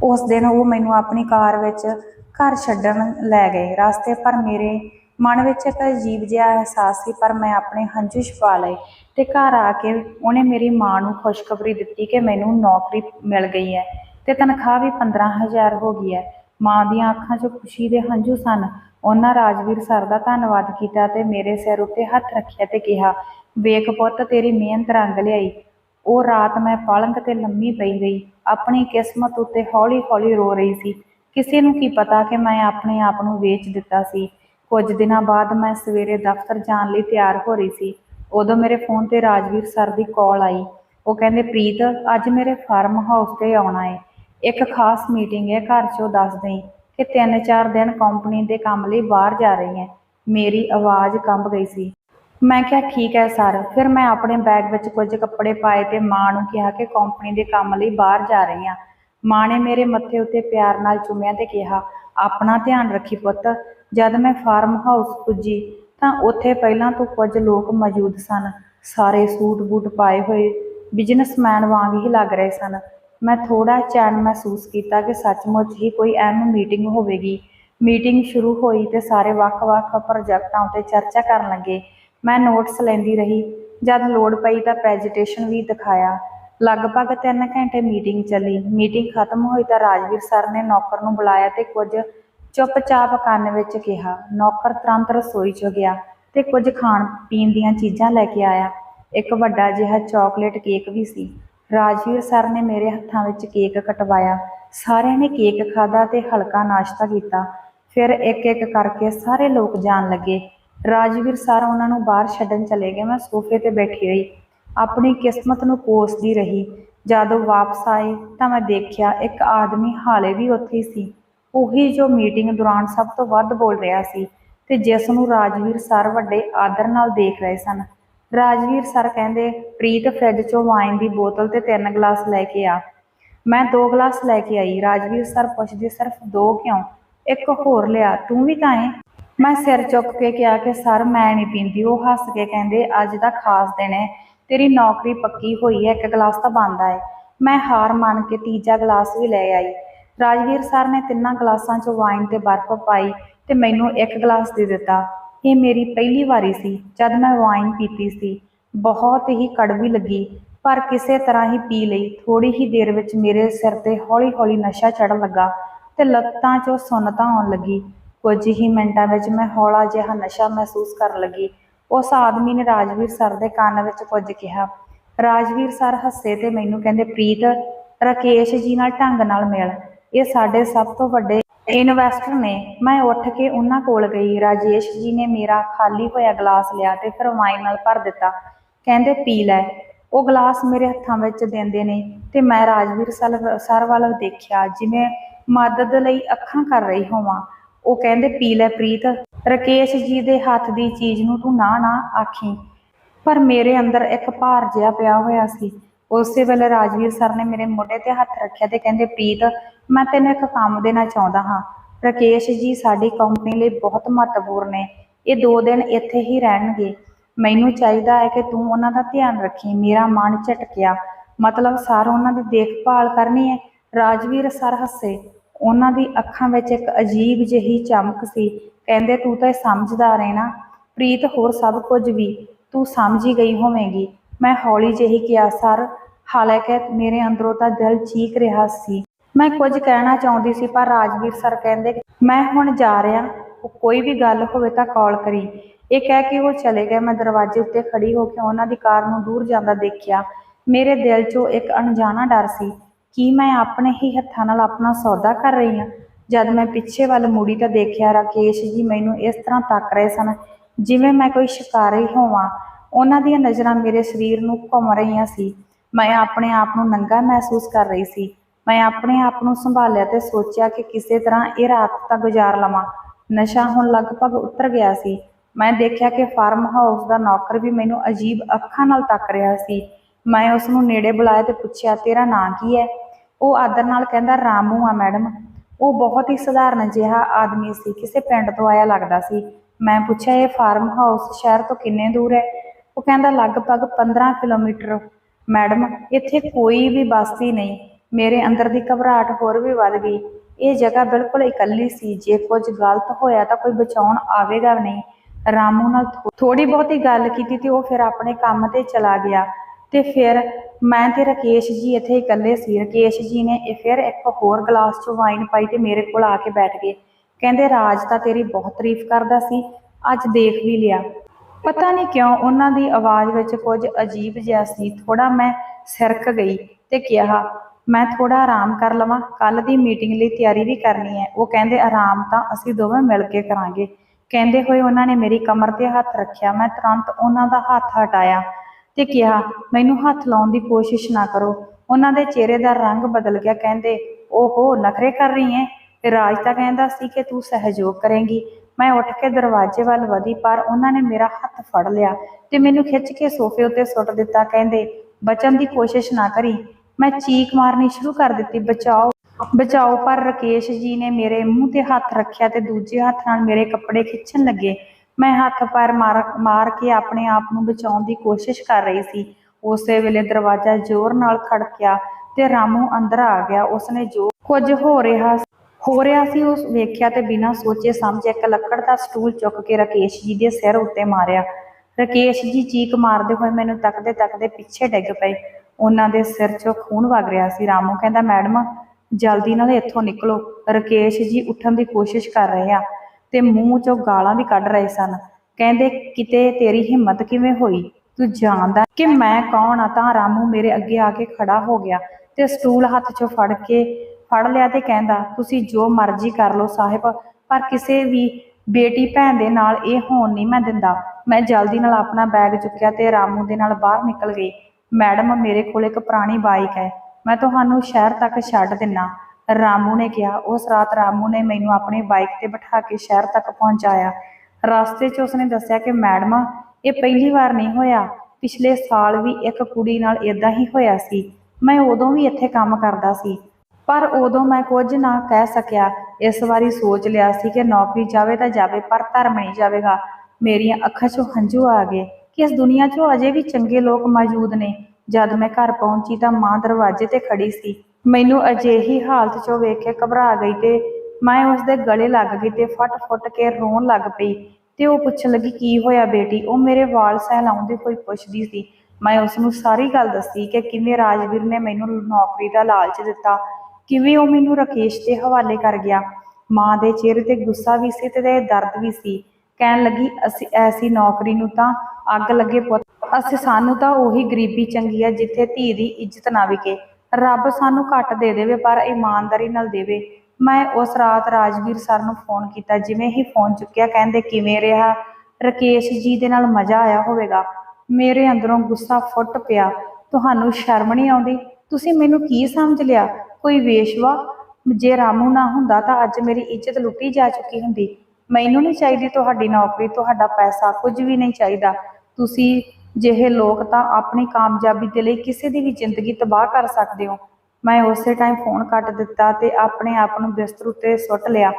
ਉਸ ਦਿਨ ਉਹ ਮੈਨੂੰ ਆਪਣੀ ਕਾਰ ਵਿੱਚ ਘਰ ਛੱਡਣ ਲੈ ਗਏ। ਰਸਤੇ ਪਰ ਮੇਰੇ ਮਨ ਵਿੱਚ ਇੱਕ ਅਜੀਬ ਜਿਹਾ ਅਹਿਸਾਸ ਸੀ, ਪਰ ਮੈਂ ਆਪਣੇ ਹੰਝੂ ਛੁਪਾ ਲਏ ਤੇ ਘਰ ਆ ਕੇ ਉਹਨੇ ਮੇਰੀ ਮਾਂ ਨੂੰ ਖੁਸ਼ਖਬਰੀ ਦਿੱਤੀ ਕਿ ਮੈਨੂੰ ਨੌਕਰੀ ਮਿਲ ਗਈ ਹੈ ਤੇ ਤਨਖਾਹ ਵੀ 15000 ਹੋ ਗਈ ਹੈ। ਮਾਂ ਦੀਆਂ ਅੱਖਾਂ 'ਚ ਖੁਸ਼ੀ ਦੇ ਹੰਝੂ ਸਨ। ਉਹਨਾਂ ਰਾਜਵੀਰ ਸਰ ਦਾ ਧੰਨਵਾਦ ਕੀਤਾ ਤੇ ਮੇਰੇ ਸਿਰ ਉੱਤੇ ਹੱਥ ਰੱਖਿਆ ਤੇ ਕਿਹਾ, ਵੇਖ ਪੁੱਤ, ਤੇਰੀ ਮਿਹਨਤ ਰੰਗ ਲਿਆਈ। ਉਹ ਰਾਤ ਮੈਂ ਪਲੰਗ ਤੇ ਲੰਮੀ ਪਈ ਗਈ। ਆਪਣੀ ਕਿਸਮਤ ਉੱਤੇ ਹੌਲੀ-ਹੌਲੀ ਰੋ ਰਹੀ ਸੀ। ਕਿਸੇ ਨੂੰ ਕੀ ਪਤਾ ਕਿ ਮੈਂ ਆਪਣੇ ਆਪ ਨੂੰ ਵੇਚ ਦਿੱਤਾ ਸੀ। ਕੁਝ ਦਿਨਾਂ ਬਾਅਦ ਮੈਂ ਸਵੇਰੇ ਦਫ਼ਤਰ ਜਾਣ ਲਈ ਤਿਆਰ ਹੋ ਰਹੀ ਸੀ। ਉਦੋਂ ਮੇਰੇ ਫੋਨ ਤੇ ਰਾਜਵੀਰ ਸਰ ਦੀ ਕਾਲ ਆਈ। ਉਹ ਕਹਿੰਦੇ, ਪ੍ਰੀਤ, ਅੱਜ ਮੇਰੇ ਫਾਰਮ ਹਾਊਸ ਤੇ ਆਉਣਾ ਏ। ਇੱਕ ਖਾਸ ਮੀਟਿੰਗ ਹੈ ਘਰ 'ਚੋਂ ਦੱਸ ਦੇਈ। ਕਿ ਤਿੰਨ ਚਾਰ ਦਿਨ ਕੰਪਨੀ ਦੇ ਕੰਮ ਲਈ ਬਾਹਰ ਜਾ ਰਹੀ ਹੈ। ਮੇਰੀ ਆਵਾਜ਼ ਕੰਬ ਗਈ ਸੀ। ਮੈਂ ਕਿਹਾ, ਠੀਕ ਹੈ ਸਰ। ਫਿਰ ਮੈਂ ਆਪਣੇ ਬੈਗ ਵਿੱਚ ਕੁਝ ਕੱਪੜੇ ਪਾਏ ਤੇ ਮਾਂ ਨੂੰ ਕਿਹਾ ਕਿ ਕੰਪਨੀ ਦੇ ਕੰਮ ਲਈ ਬਾਹਰ ਜਾ ਰਹੀ ਹਾਂ। ਮਾਂ ਨੇ ਮੇਰੇ ਮੱਥੇ ਉੱਤੇ ਪਿਆਰ ਨਾਲ ਚੁੰਮਿਆ ਤੇ ਕਿਹਾ, ਆਪਣਾ ਧਿਆਨ ਰੱਖੀ ਪੁੱਤ, ਜਦ ਮੈਂ ਫਾਰਮ ਹਾਊਸ ਪੁੱਜੀ, ਤਾਂ ਉੱਥੇ ਪਹਿਲਾਂ ਤੋਂ ਕੁਝ ਲੋਕ ਮੌਜੂਦ ਸਨ। ਸਾਰੇ ਸੂਟ ਬੂਟ ਪਾਏ ਹੋਏ ਬਿਜ਼ਨਸਮੈਨ ਵਾਂਗ ਹੀ ਲੱਗ ਰਹੇ ਸਨ। ਮੈਂ ਥੋੜਾ ਚੈਨ ਮਹਿਸੂਸ ਕੀਤਾ ਕਿ ਸੱਚਮੁੱਚ ਹੀ ਕੋਈ ਅਹਿਮ ਮੀਟਿੰਗ ਹੋਵੇਗੀ। ਮੀਟਿੰਗ ਸ਼ੁਰੂ ਹੋਈ ਤੇ ਸਾਰੇ ਵੱਖ-ਵੱਖ ਪ੍ਰੋਜੈਕਟਾਂ ਉੱਤੇ ਚਰਚਾ ਕਰਨ ਲੱਗੇ। ਮੈਂ ਨੋਟਸ ਲੈਂਦੀ ਰਹੀ। ਜਦ ਲੋੜ ਪਈ ਤਾਂ ਪ੍ਰੈਜੈਂਟੇਸ਼ਨ ਵੀ ਦਿਖਾਇਆ। ਲਗਭਗ 3 ਘੰਟੇ ਮੀਟਿੰਗ ਚੱਲੀ। ਮੀਟਿੰਗ ਖਤਮ ਹੋਈ ਤਾਂ ਰਾਜਵੀਰ ਸਰ ਨੇ ਨੌਕਰ ਨੂੰ ਬੁਲਾਇਆ ਤੇ ਕੁਝ ਚੁੱਪਚਾਪ ਕੰਨ ਵਿੱਚ ਕਿਹਾ। ਨੌਕਰ ਤੁਰੰਤ ਰਸੋਈ 'ਚ ਗਿਆ ਤੇ ਕੁਝ ਖਾਣ ਪੀਣ ਦੀਆਂ ਚੀਜ਼ਾਂ ਲੈ ਕੇ ਆਇਆ। ਇੱਕ ਵੱਡਾ ਜਿਹਾ ਚਾਕਲੇਟ ਕੇਕ ਵੀ ਸੀ। ਰਾਜਵੀਰ ਸਰ ਨੇ ਮੇਰੇ ਹੱਥਾਂ ਵਿੱਚ ਕੇਕ ਕਟਵਾਇਆ। ਸਾਰਿਆਂ ਨੇ ਕੇਕ ਖਾਧਾ ਤੇ ਹਲਕਾ ਨਾਸ਼ਤਾ ਕੀਤਾ। ਫਿਰ ਇੱਕ ਇੱਕ ਕਰਕੇ ਸਾਰੇ ਲੋਕ ਜਾਣ ਲੱਗੇ। ਰਾਜਵੀਰ ਸਰ ਉਹਨਾਂ ਨੂੰ ਬਾਹਰ ਛੱਡਣ ਚਲੇ ਗਏ। ਮੈਂ ਸੋਫੇ ਤੇ ਬੈਠੀ ਰਹੀ। ਆਪਣੀ ਕਿਸਮਤ ਨੂੰ ਕੋਸਦੀ ਰਹੀ। ਜਦੋਂ ਵਾਪਸ ਆਏ ਤਾਂ ਮੈਂ ਦੇਖਿਆ ਇੱਕ ਆਦਮੀ ਹਾਲੇ ਵੀ ਉੱਥੇ ਹੀ ਸੀ। ਉਹੀ ਜੋ ਮੀਟਿੰਗ ਦੌਰਾਨ ਸਭ ਤੋਂ ਵੱਧ ਬੋਲ ਰਿਹਾ ਸੀ ਤੇ ਜਿਸ ਨੂੰ ਰਾਜਵੀਰ ਸਰ ਵੱਡੇ ਆਦਰ ਨਾਲ ਦੇਖ ਰਹੇ ਸਨ। ਰਾਜਵੀਰ ਸਰ ਕਹਿੰਦੇ, ਪ੍ਰੀਤ ਫਰਿੱਜ ਚੋਂ ਵਾਈਨ ਦੀ ਬੋਤਲ ਤੇ ਤਿੰਨ ਗਲਾਸ ਲੈ ਕੇ ਆ। ਮੈਂ ਦੋ ਗਲਾਸ ਲੈ ਕੇ ਆਈ। ਰਾਜਵੀਰ ਸਰ ਪੁੱਛਦੇ, ਸਿਰਫ ਦੋ ਕਿਉਂ? ਇੱਕ ਹੋਰ ਲਿਆ, ਤੂੰ ਵੀ ਤਾਂ ਏ ਮੈਂ ਸਿਰ ਚੁੱਕ ਕੇ ਕਿਹਾ ਕਿ, ਸਰ, ਮੈਂ ਨਹੀਂ ਪੀਂਦੀ। ਉਹ ਹੱਸ ਕੇ ਕਹਿੰਦੇ, ਅੱਜ ਦਾ ਖਾਸ ਦਿਨ ਹੈ। ਤੇਰੀ ਨੌਕਰੀ ਪੱਕੀ ਹੋਈ ਹੈ, ਇੱਕ ਗਲਾਸ ਤਾਂ ਬਣਦਾ ਹੈ ਮੈਂ ਹਾਰ ਮੰਨ ਕੇ ਤੀਜਾ ਗਲਾਸ ਵੀ ਲੈ ਆਈ। ਰਾਜਵੀਰ ਸਰ ਨੇ ਤਿੰਨਾਂ ਗਲਾਸਾਂ 'ਚ ਵਾਈਨ ਤੇ ਬਰਫ਼ ਪਾਈ ਤੇ ਮੈਨੂੰ ਇੱਕ ਗਲਾਸ ਦੇ ਦਿੱਤਾ। ਇਹ ਮੇਰੀ ਪਹਿਲੀ ਵਾਰੀ ਸੀ ਜਦ ਮੈਂ ਵਾਈਨ ਪੀਤੀ ਸੀ। ਬਹੁਤ ਹੀ ਕੜਵੀ ਲੱਗੀ, ਪਰ ਕਿਸੇ ਤਰ੍ਹਾਂ ਹੀ ਪੀ ਲਈ। ਥੋੜੀ ਹੀ ਦੇਰ ਵਿੱਚ ਮੇਰੇ ਸਿਰ ਤੇ ਹੌਲੀ-ਹੌਲੀ ਨਸ਼ਾ ਚੜਨ ਲੱਗਾ ਤੇ ਲੱਤਾਂ 'ਚੋਂ ਸੁੰਨਤਾ ਆਉਣ ਲੱਗੀ। ਕੁਝ ਹੀ ਮਿੰਟਾਂ ਵਿੱਚ ਮੈਂ ਹੌਲਾ ਜਿਹਾ ਨਸ਼ਾ ਮਹਿਸੂਸ ਕਰਨ ਲੱਗੀ। ਉਸ ਆਦਮੀ ਨੇ ਰਾਜਵੀਰ ਸਰ ਦੇ ਕੰਨ ਵਿੱਚ ਕੁਝ ਕਿਹਾ। ਰਾਜਵੀਰ ਸਰ ਹੱਸੇ ਤੇ ਮੈਨੂੰ ਕਹਿੰਦੇ, ਪ੍ਰੀਤ, ਰਕੇਸ਼ ਜੀ ਨਾਲ ਢੰਗ ਨਾਲ ਮਿਲ। ਇਹ ਸਾਡੇ ਸਭ ਤੋਂ ਵੱਡੇ ਇਨਵੈਸਟਰ ਨੇ ਮੈਂ ਉੱਠ ਕੇ ਉਹਨਾਂ ਕੋਲ ਗਈ। ਰਾਜੇਸ਼ ਜੀ ਨੇ ਮੇਰਾ ਖਾਲੀ ਹੋਇਆ ਗਲਾਸ ਲਿਆ ਤੇ ਫਿਰ ਵਾਈਨ ਨਾਲ ਭਰ ਦਿੱਤਾ। ਕਹਿੰਦੇ, ਪੀ ਲੈ। ਉਹ ਗਲਾਸ ਮੇਰੇ ਹੱਥਾਂ ਵਿੱਚ ਦਿੰਦੇ ਨੇ ਤੇ ਮੈਂ ਰਾਜਵੀਰ ਸਰ ਵੱਲ ਦੇਖਿਆ, ਜਿਵੇਂ ਮਦਦ ਲਈ ਅੱਖਾਂ ਕਰ ਰਹੀ ਹੋਵਾਂ। ਉਹ ਕਹਿੰਦੇ, ਪੀ ਲੈ ਪ੍ਰੀਤ, ਰਕੇਸ਼ ਜੀ ਦੇ ਹੱਥ ਦੀ ਚੀਜ਼ ਨੂੰ ਤੂੰ ਨਾ ਨਾ ਆਖੀ। ਪਰ ਮੇਰੇ ਅੰਦਰ ਇੱਕ ਭਾਰ ਜਿਹਾ ਪਿਆ ਹੋਇਆ ਸੀ। ਉਸੇ ਵੇਲੇ ਰਾਜਵੀਰ ਸਰ ਨੇ ਮੇਰੇ ਮੋਢੇ ਤੇ ਹੱਥ ਰੱਖਿਆ ਤੇ ਕਹਿੰਦੇ, ਪ੍ਰੀਤ ਮੈਂ ਤੈਨੂੰ ਇੱਕ ਕੰਮ ਦੇਣਾ ਚਾਹੁੰਦਾ ਹਾਂ। ਰਕੇਸ਼ ਜੀ, ਸਾਡੀ ਕੰਪਨੀ ਲਈ ਬਹੁਤ ਮਹੱਤਵਪੂਰਨ ਨੇ ਇਹ ਦੋ ਦਿਨ ਇੱਥੇ ਹੀ ਰਹਿਣਗੇ। ਮੈਨੂੰ ਚਾਹੀਦਾ ਹੈ ਕਿ ਤੂੰ ਉਹਨਾਂ ਦਾ ਧਿਆਨ ਰੱਖੀ। ਮੇਰਾ ਮਨ ਝਟਕਿਆ। ਮਤਲਬ ਸਰ ਉਹਨਾਂ ਦੀ ਦੇਖਭਾਲ ਕਰਨੀ ਹੈ। ਰਾਜਵੀਰ ਸਰ ਹੱਸੇ। ਉਹਨਾਂ ਦੀ ਅੱਖਾਂ ਵਿੱਚ ਇੱਕ ਅਜੀਬ ਜਿਹੀ ਚਮਕ ਸੀ। ਕਹਿੰਦੇ, ਤੂੰ ਤਾਂ ਇਹ ਸਮਝਦਾਰ ਹੈ ਨਾ ਪ੍ਰੀਤ, ਹੋਰ ਸਭ ਕੁਝ ਵੀ। ਤੂੰ ਸਮਝ ਹੀ ਗਈ ਹੋਵੇਂਗੀ। ਮੈਂ ਹੌਲੀ ਜਿਹੀ ਕਿਹਾ, ਸਰ, ਹਾਲਾਂਕਿ ਮੇਰੇ ਅੰਦਰੋਂ ਤਾਂ ਦਿਲ ਚੀਕ ਰਿਹਾ ਸੀ। ਮੈਂ ਕੁਝ ਕਹਿਣਾ ਚਾਹੁੰਦੀ ਸੀ, ਪਰ ਰਾਜਵੀਰ ਸਰ ਕਹਿੰਦੇ ਮੈਂ ਹੁਣ ਜਾ ਰਿਹਾ ਕੋਈ ਵੀ ਗੱਲ ਹੋਵੇ ਤਾਂ ਕਾਲ ਕਰੀ। ਇਹ ਕਹਿ ਕੇ ਉਹ ਚਲੇ ਗਏ। ਮੈਂ ਦਰਵਾਜ਼ੇ ਉੱਤੇ ਖੜੀ ਹੋ ਕੇ ਉਹਨਾਂ ਦੀ ਕਾਰ ਨੂੰ ਦੂਰ ਜਾਂਦਾ ਦੇਖਿਆ। ਮੇਰੇ ਦਿਲ 'ਚੋਂ ਇੱਕ ਅਣਜਾਣਾ ਡਰ ਸੀ, ਕੀ ਮੈਂ ਆਪਣੇ ਹੀ ਹੱਥਾਂ ਨਾਲ ਆਪਣਾ ਸੌਦਾ ਕਰ ਰਹੀ ਹਾਂ? ਜਦ ਮੈਂ ਪਿੱਛੇ ਵੱਲ ਮੁੜੀ ਤਾਂ ਦੇਖਿਆ, ਰਾਕੇਸ਼ ਜੀ ਮੈਨੂੰ ਇਸ ਤਰ੍ਹਾਂ ਤੱਕ ਰਹੇ ਸਨ ਜਿਵੇਂ ਮੈਂ ਕੋਈ ਸ਼ਿਕਾਰੀ ਹੋਵਾਂ। ਉਹਨਾਂ ਦੀਆਂ ਨਜ਼ਰਾਂ ਮੇਰੇ ਸਰੀਰ ਨੂੰ ਘੁੰਮ ਰਹੀਆਂ ਸੀ। ਮੈਂ ਆਪਣੇ ਆਪ ਨੂੰ ਨੰਗਾ ਮਹਿਸੂਸ ਕਰ ਰਹੀ ਸੀ। ਮੈਂ ਆਪਣੇ ਆਪ ਨੂੰ ਸੰਭਾਲਿਆ ਤੇ ਸੋਚਿਆ ਕਿ ਕਿਸੇ ਤਰ੍ਹਾਂ ਇਹ ਰਾਤ ਤਾਂ ਗੁਜ਼ਾਰ ਲਵਾਂ। ਨਸ਼ਾ ਹੁਣ ਲਗਭਗ ਉਤਰ ਗਿਆ ਸੀ। ਮੈਂ ਦੇਖਿਆ ਕਿ ਫਾਰਮ ਹਾਊਸ ਦਾ ਨੌਕਰ ਵੀ ਮੈਨੂੰ ਅਜੀਬ ਅੱਖਾਂ ਨਾਲ ਤੱਕ ਰਿਹਾ ਸੀ। ਮੈਂ ਉਸ ਨੂੰ ਨੇੜੇ ਬੁਲਾਇਆ ਤੇ ਪੁੱਛਿਆ, ਤੇਰਾ ਨਾਂ ਕੀ ਹੈ? ਉਹ ਆਦਰ ਨਾਲ ਕਹਿੰਦਾ, ਰਾਮੂ ਆ, ਮੈਡਮ। ਉਹ ਬਹੁਤ ਹੀ ਸਧਾਰਨ ਜਿਹਾ ਆਦਮੀ ਸੀ। ਕਿਸੇ ਪਿੰਡ ਤੋਂ ਆਇਆ ਲੱਗਦਾ ਸੀ। ਮੈਂ ਪੁੱਛਿਆ, ਇਹ ਫਾਰਮ ਹਾਊਸ ਸ਼ਹਿਰ ਤੋਂ ਕਿੰਨੇ ਦੂਰ ਹੈ? ਉਹ ਕਹਿੰਦਾ, ਲਗਭਗ 15 ਕਿਲੋਮੀਟਰ। ਮੈਡਮ, ਇੱਥੇ ਕੋਈ ਵੀ ਬਸਤੀ ਨਹੀਂ। ਮੇਰੇ ਅੰਦਰ ਦੀ ਘਬਰਾਹਟ ਹੋਰ ਵੀ ਵੱਧ ਗਈ। ਇਹ ਜਗ੍ਹਾ ਬਿਲਕੁਲ ਇਕੱਲੀ ਸੀ। ਜੇ ਕੁਝ ਗਲਤ ਹੋਇਆ ਤਾਂ ਕੋਈ ਬਚਾਉਣ ਆਵੇਗਾ ਨਹੀਂ। ਰਾਮੂ ਨਾਲ ਥੋੜੀ ਬਹੁਤੀ ਗੱਲ ਕੀਤੀ ਤੇ ਉਹ ਫਿਰ ਆਪਣੇ ਕੰਮ ਤੇ ਚਲਾ ਗਿਆ। ਤੇ ਫਿਰ ਮੈਂ ਤੇ ਰਕੇਸ਼ ਜੀ ਇੱਥੇ ਇਕੱਲੇ ਸੀ। ਰਕੇਸ਼ ਜੀ ਨੇ ਇਹ ਫਿਰ ਇੱਕ ਹੋਰ ਗਲਾਸ ਚ ਵਾਈਨ ਪਾਈ ਤੇ ਮੇਰੇ ਕੋਲ ਆ ਕੇ ਬੈਠ ਗਏ। ਕਹਿੰਦੇ, ਰਾਜ ਤਾਂ ਤੇਰੀ ਬਹੁਤ ਤਾਰੀਫ ਕਰਦਾ ਸੀ। ਅੱਜ ਦੇਖ ਵੀ ਲਿਆ। ਪਤਾ ਨਹੀਂ ਕਿਉਂ ਉਹਨਾਂ ਦੀ ਆਵਾਜ਼ ਵਿੱਚ ਕੁਝ ਅਜੀਬ ਜਿਹਾ ਸੀ। ਥੋੜਾ ਮੈਂ ਸਿਰਕ ਗਈ ਤੇ ਕਿਹਾ ਮੈਂ ਥੋੜਾ ਆਰਾਮ ਕਰ ਲਵਾਂ ਕੱਲ ਦੀ ਮੀਟਿੰਗ ਲਈ ਤਿਆਰੀ ਵੀ ਕਰਨੀ ਹੈ। ਉਹ ਕਹਿੰਦੇ, ਆਰਾਮ ਤਾਂ ਅਸੀਂ ਦੋਵੇਂ ਮਿਲ ਕੇ ਕਰਾਂਗੇ। ਕਹਿੰਦੇ ਹੋਏ ਉਹਨਾਂ ਨੇ ਮੇਰੀ ਕਮਰ ਤੇ ਹੱਥ ਰੱਖਿਆ। ਮੈਂ ਤੁਰੰਤ ਉਹਨਾਂ ਦਾ ਹੱਥ ਹਟਾਇਆ ਤੇ ਕਿਹਾ, ਮੈਨੂੰ ਹੱਥ ਲਾਉਣ ਦੀ ਕੋਸ਼ਿਸ਼ ਨਾ ਕਰੋ। ਉਹਨਾਂ ਦੇ ਚਿਹਰੇ ਦਾ ਰੰਗ ਬਦਲ ਗਿਆ। ਕਹਿੰਦੇ, ਓਹੋ, ਨਖਰੇ ਕਰ ਰਹੀ ਹੈ? ਤੇ ਰਾਜ ਤਾਂ ਕਹਿੰਦਾ ਸੀ ਕਿ ਤੂੰ ਸਹਿਯੋਗ ਕਰੇਂਗੀ। ਮੈਂ ਉੱਠ ਕੇ ਦਰਵਾਜ਼ੇ ਵੱਲ ਵਧੀ, ਪਰ ਉਹਨਾਂ ਨੇ ਮੇਰਾ ਹੱਥ ਫੜ ਲਿਆ ਤੇ ਮੈਨੂੰ ਖਿੱਚ ਕੇ ਸੋਫੇ ਉੱਤੇ ਸੁੱਟ ਦਿੱਤਾ। ਕਹਿੰਦੇ, ਬਚਣ ਦੀ ਕੋਸ਼ਿਸ਼ ਨਾ ਕਰੀ। ਮੈਂ ਚੀਕ ਮਾਰਨੀ ਸ਼ੁਰੂ ਕਰ ਦਿੱਤੀ, ਬਚਾਓ ਬਚਾਓ। ਪਰ ਰਕੇਸ਼ ਜੀ ਨੇ ਮੇਰੇ ਮੂੰਹ ਤੇ ਹੱਥ ਰੱਖਿਆ ਤੇ ਦੂਜੇ ਹੱਥ ਨਾਲ ਮੇਰੇ ਕੱਪੜੇ ਖਿੱਚਣ ਲੱਗੇ। ਮੈਂ ਹੱਥ ਪੈਰ ਮਾਰ ਮਾਰ ਕੇ ਆਪਣੇ ਆਪ ਨੂੰ ਬਚਾਉਣ ਦੀ ਕੋਸ਼ਿਸ਼ ਕਰ ਰਹੀ ਸੀ। ਉਸੇ ਵੇਲੇ ਦਰਵਾਜ਼ਾ ਜ਼ੋਰ ਨਾਲ ਖੜਕਿਆ ਤੇ ਰਾਮੂ ਅੰਦਰ ਆ ਗਿਆ। ਉਸਨੇ ਜੋ ਕੁਝ ਹੋ ਰਿਹਾ ਹੋ ਰਿਹਾ ਸੀ ਉਸ ਵੇਖਿਆ ਤੇ ਬਿਨਾਂ ਸੋਚੇ ਸਮਝੇ ਇੱਕ ਲੱਕੜ ਦਾ ਸਟੂਲ ਚੁੱਕ ਕੇ ਰਕੇਸ਼ ਜੀ ਦੇ ਸਿਰ ਉੱਤੇ ਮਾਰਿਆ। ਰਕੇਸ਼ ਜੀ ਚੀਕ ਮਾਰਦੇ ਹੋਏ ਮੈਨੂੰ ਤੱਕਦੇ ਤੱਕਦੇ ਪਿੱਛੇ ਡਿੱਗ ਪਏ। ਉਹਨਾਂ ਦੇ ਸਿਰ 'ਚੋਂ ਖੂਨ ਵਗ ਰਿਹਾ ਸੀ। ਰਾਮੂ ਕਹਿੰਦਾ, ਮੈਡਮ, ਜਲਦੀ ਨਾਲ ਇੱਥੋਂ ਨਿਕਲੋ। ਰਕੇਸ਼ ਜੀ ਉੱਠਣ ਦੀ ਕੋਸ਼ਿਸ਼ ਕਰ ਰਹੇ ਆ ਤੇ ਮੂੰਹ 'ਚੋਂ ਗਾਲਾਂ ਵੀ ਕੱਢ ਰਹੇ ਸਨ। ਕਹਿੰਦੇ, ਕਿਤੇ ਤੇਰੀ ਹਿੰਮਤ ਕਿਵੇਂ ਹੋਈ? ਤੂੰ ਜਾਣਦਾ ਕਿ ਮੈਂ ਕੌਣ ਆ? ਤਾਂ ਰਾਮੂ ਮੇਰੇ ਅੱਗੇ ਆ ਕੇ ਖੜਾ ਹੋ ਗਿਆ ਤੇ ਸਟੂਲ ਹੱਥ 'ਚੋਂ ਫੜ ਕੇ ਫੜ ਲਿਆ ਤੇ ਕਹਿੰਦਾ, ਤੁਸੀਂ ਜੋ ਮਰਜ਼ੀ ਕਰ ਲਓ ਸਾਹਿਬ, ਪਰ ਕਿਸੇ ਵੀ ਬੇਟੀ ਭੈਣ ਦੇ ਨਾਲ ਇਹ ਹੋਣ ਨਹੀਂ ਮੈਂ ਦਿੰਦਾ। ਮੈਂ ਜਲਦੀ ਨਾਲ ਆਪਣਾ ਬੈਗ ਚੁੱਕਿਆ ਤੇ ਰਾਮੂ ਦੇ ਨਾਲ ਬਾਹਰ ਨਿਕਲ ਗਈ। ਮੈਡਮ, ਮੇਰੇ ਕੋਲ ਇੱਕ ਪੁਰਾਣੀ ਬਾਈਕ ਹੈ। ਮੈਂ ਤੁਹਾਨੂੰ ਸ਼ਹਿਰ ਤੱਕ ਛੱਡ ਦਿੰਨਾ। ਰਾਮੂ ਨੇ ਕਿਹਾ, ਉਸ ਰਾਤ ਰਾਮੂ ਨੇ ਮੈਨੂੰ ਆਪਣੀ ਬਾਈਕ ਤੇ ਬਿਠਾ ਕੇ ਸ਼ਹਿਰ ਤੱਕ ਪਹੁੰਚਾਇਆ। ਰਸਤੇ 'ਚ ਉਸਨੇ ਦੱਸਿਆ ਕਿ, ਮੈਡਮ, ਇਹ ਪਹਿਲੀ ਵਾਰ ਨਹੀਂ ਹੋਇਆ। ਪਿਛਲੇ ਸਾਲ ਵੀ ਇੱਕ ਕੁੜੀ ਨਾਲ ਇਦਾਂ ਹੀ ਹੋਇਆ ਸੀ। ਮੈਂ ਉਦੋਂ ਵੀ ਇੱਥੇ ਕੰਮ ਕਰਦਾ ਸੀ। ਪਰ ਉਦੋਂ ਮੈਂ ਕੁਝ ਨਾ ਕਹਿ ਸਕਿਆ। ਇਸ ਵਾਰੀ ਸੋਚ ਲਿਆ ਸੀ ਕਿ ਨੌਕਰੀ ਜਾਵੇ ਤਾਂ ਜਾਵੇ, ਪਰ ਧਰਮ ਨਹੀਂ ਜਾਵੇਗਾ। ਮੇਰੀਆਂ ਅੱਖਾਂ 'ਚੋਂ ਹੰਝੂ ਆ ਗਏ। ਕਿ ਇਸ ਦੁਨੀਆ 'ਚੋਂ ਅਜੇ ਵੀ ਚੰਗੇ ਲੋਕ ਮੌਜੂਦ ਨੇ। ਜਦ ਮੈਂ ਘਰ ਪਹੁੰਚੀ ਤਾਂ ਮਾਂ ਦਰਵਾਜ਼ੇ ਤੇ ਖੜੀ ਸੀ। ਮੈਨੂੰ ਅਜਿਹੀ ਹਾਲਤ 'ਚੋਂ ਵੇਖ ਕੇ ਘਬਰਾ ਗਈ ਤੇ ਮੈਂ ਉਸ ਦੇ ਗਲੇ ਲੱਗ ਗਈ ਤੇ ਫਟ-ਫਟ ਕੇ ਰੋਣ ਲੱਗ ਪਈ ਤੇ ਉਹ ਪੁੱਛਣ ਲੱਗੀ, ਕੀ ਹੋਇਆ ਬੇਟੀ? ਉਹ ਮੇਰੇ ਵਾਲ ਸਹਿਲਾਉਂਦੀ ਹੋਈ ਪੁੱਛਦੀ ਸੀ। ਮੈਂ ਉਸ ਨੂੰ ਸਾਰੀ ਗੱਲ ਦੱਸੀ ਕਿ ਕਿਵੇਂ ਰਾਜਵੀਰ ਨੇ ਮੈਨੂੰ ਨੌਕਰੀ ਦਾ ਲਾਲਚ ਦਿੱਤਾ, ਕਿਵੇਂ ਉਹ ਮੈਨੂੰ ਰਕੇਸ਼ ਦੇ ਹਵਾਲੇ ਕਰ ਗਿਆ। ਮਾਂ ਦੇ ਚਿਹਰੇ ਤੇ ਗੁੱਸਾ ਵੀ ਸੀ ਤੇ ਦਰਦ ਵੀ ਸੀ। ਕਹਿਣ ਲੱਗੀ, ਅਸੀਂ ਐਸੀ ਨੌਕਰੀ ਨੂੰ ਤਾਂ ਅੱਗ ਲੱਗੇ ਪੁੱਤ। ਅਸੀਂ ਸਾਨੂੰ ਤਾਂ ਉਹੀ ਗਰੀਬੀ ਚੰਗੀ ਹੈ ਜਿੱਥੇ ਧੀ ਦੀ ਇੱਜ਼ਤ ਨਾ ਵਿਕੇ। ਰੱਬ ਸਾਨੂੰ ਘੱਟ ਦੇ ਦੇਵੇ, ਪਰ ਇਮਾਨਦਾਰੀ ਨਾਲ ਦੇਵੇ। ਮੈਂ ਉਸ ਰਾਤ ਰਾਜਵੀਰ ਸਰ ਨੂੰ ਫੋਨ ਕੀਤਾ, ਜਿਵੇਂ ਹੀ ਫੋਨ ਚੁੱਕਿਆ, ਕਹਿੰਦੇ, ਕਿਵੇਂ ਰਿਹਾ? ਰਕੇਸ਼ ਜੀ ਦੇ ਨਾਲ ਮਜ਼ਾ ਆਇਆ ਹੋਵੇਗਾ। ਮੇਰੇ ਅੰਦਰੋਂ ਗੁੱਸਾ ਫੁੱਟ ਪਿਆ। ਤੁਹਾਨੂੰ ਸ਼ਰਮ ਨਹੀਂ ਆਉਂਦੀ? ਤੁਸੀਂ ਮੈਨੂੰ ਕੀ ਸਮਝ ਲਿਆ? ਕੋਈ ਵੇਸ਼ਵਾ? ਜੇ ਰਾਮੂ ਨਾ ਹੁੰਦਾ ਤਾਂ ਅੱਜ ਮੇਰੀ ਇੱਜ਼ਤ ਲੁੱਟੀ ਜਾ ਚੁੱਕੀ ਹੁੰਦੀ। ਮੈਨੂੰ ਨਹੀਂ ਚਾਹੀਦੀ ਤੁਹਾਡੀ ਨੌਕਰੀ, ਤੁਹਾਡਾ ਪੈਸਾ, ਕੁਝ ਵੀ ਨਹੀਂ ਚਾਹੀਦਾ। ਤੁਸੀਂ ਜਿਹੇ ਲੋਕ ਤਾਂ ਆਪਣੀ ਕਾਮਯਾਬੀ ਦੇ ਲਈ ਕਿਸੇ ਦੀ ਵੀ ਜ਼ਿੰਦਗੀ ਤਬਾਹ ਕਰ ਸਕਦੇ ਹੋ। ਮੈਂ ਉਸੇ ਟਾਈਮ ਫੋਨ ਕੱਟ ਦਿੱਤਾ ਤੇ ਆਪਣੇ ਆਪ ਨੂੰ ਬਿਸਤਰ ਉੱਤੇ ਸੁੱਟ ਲਿਆ।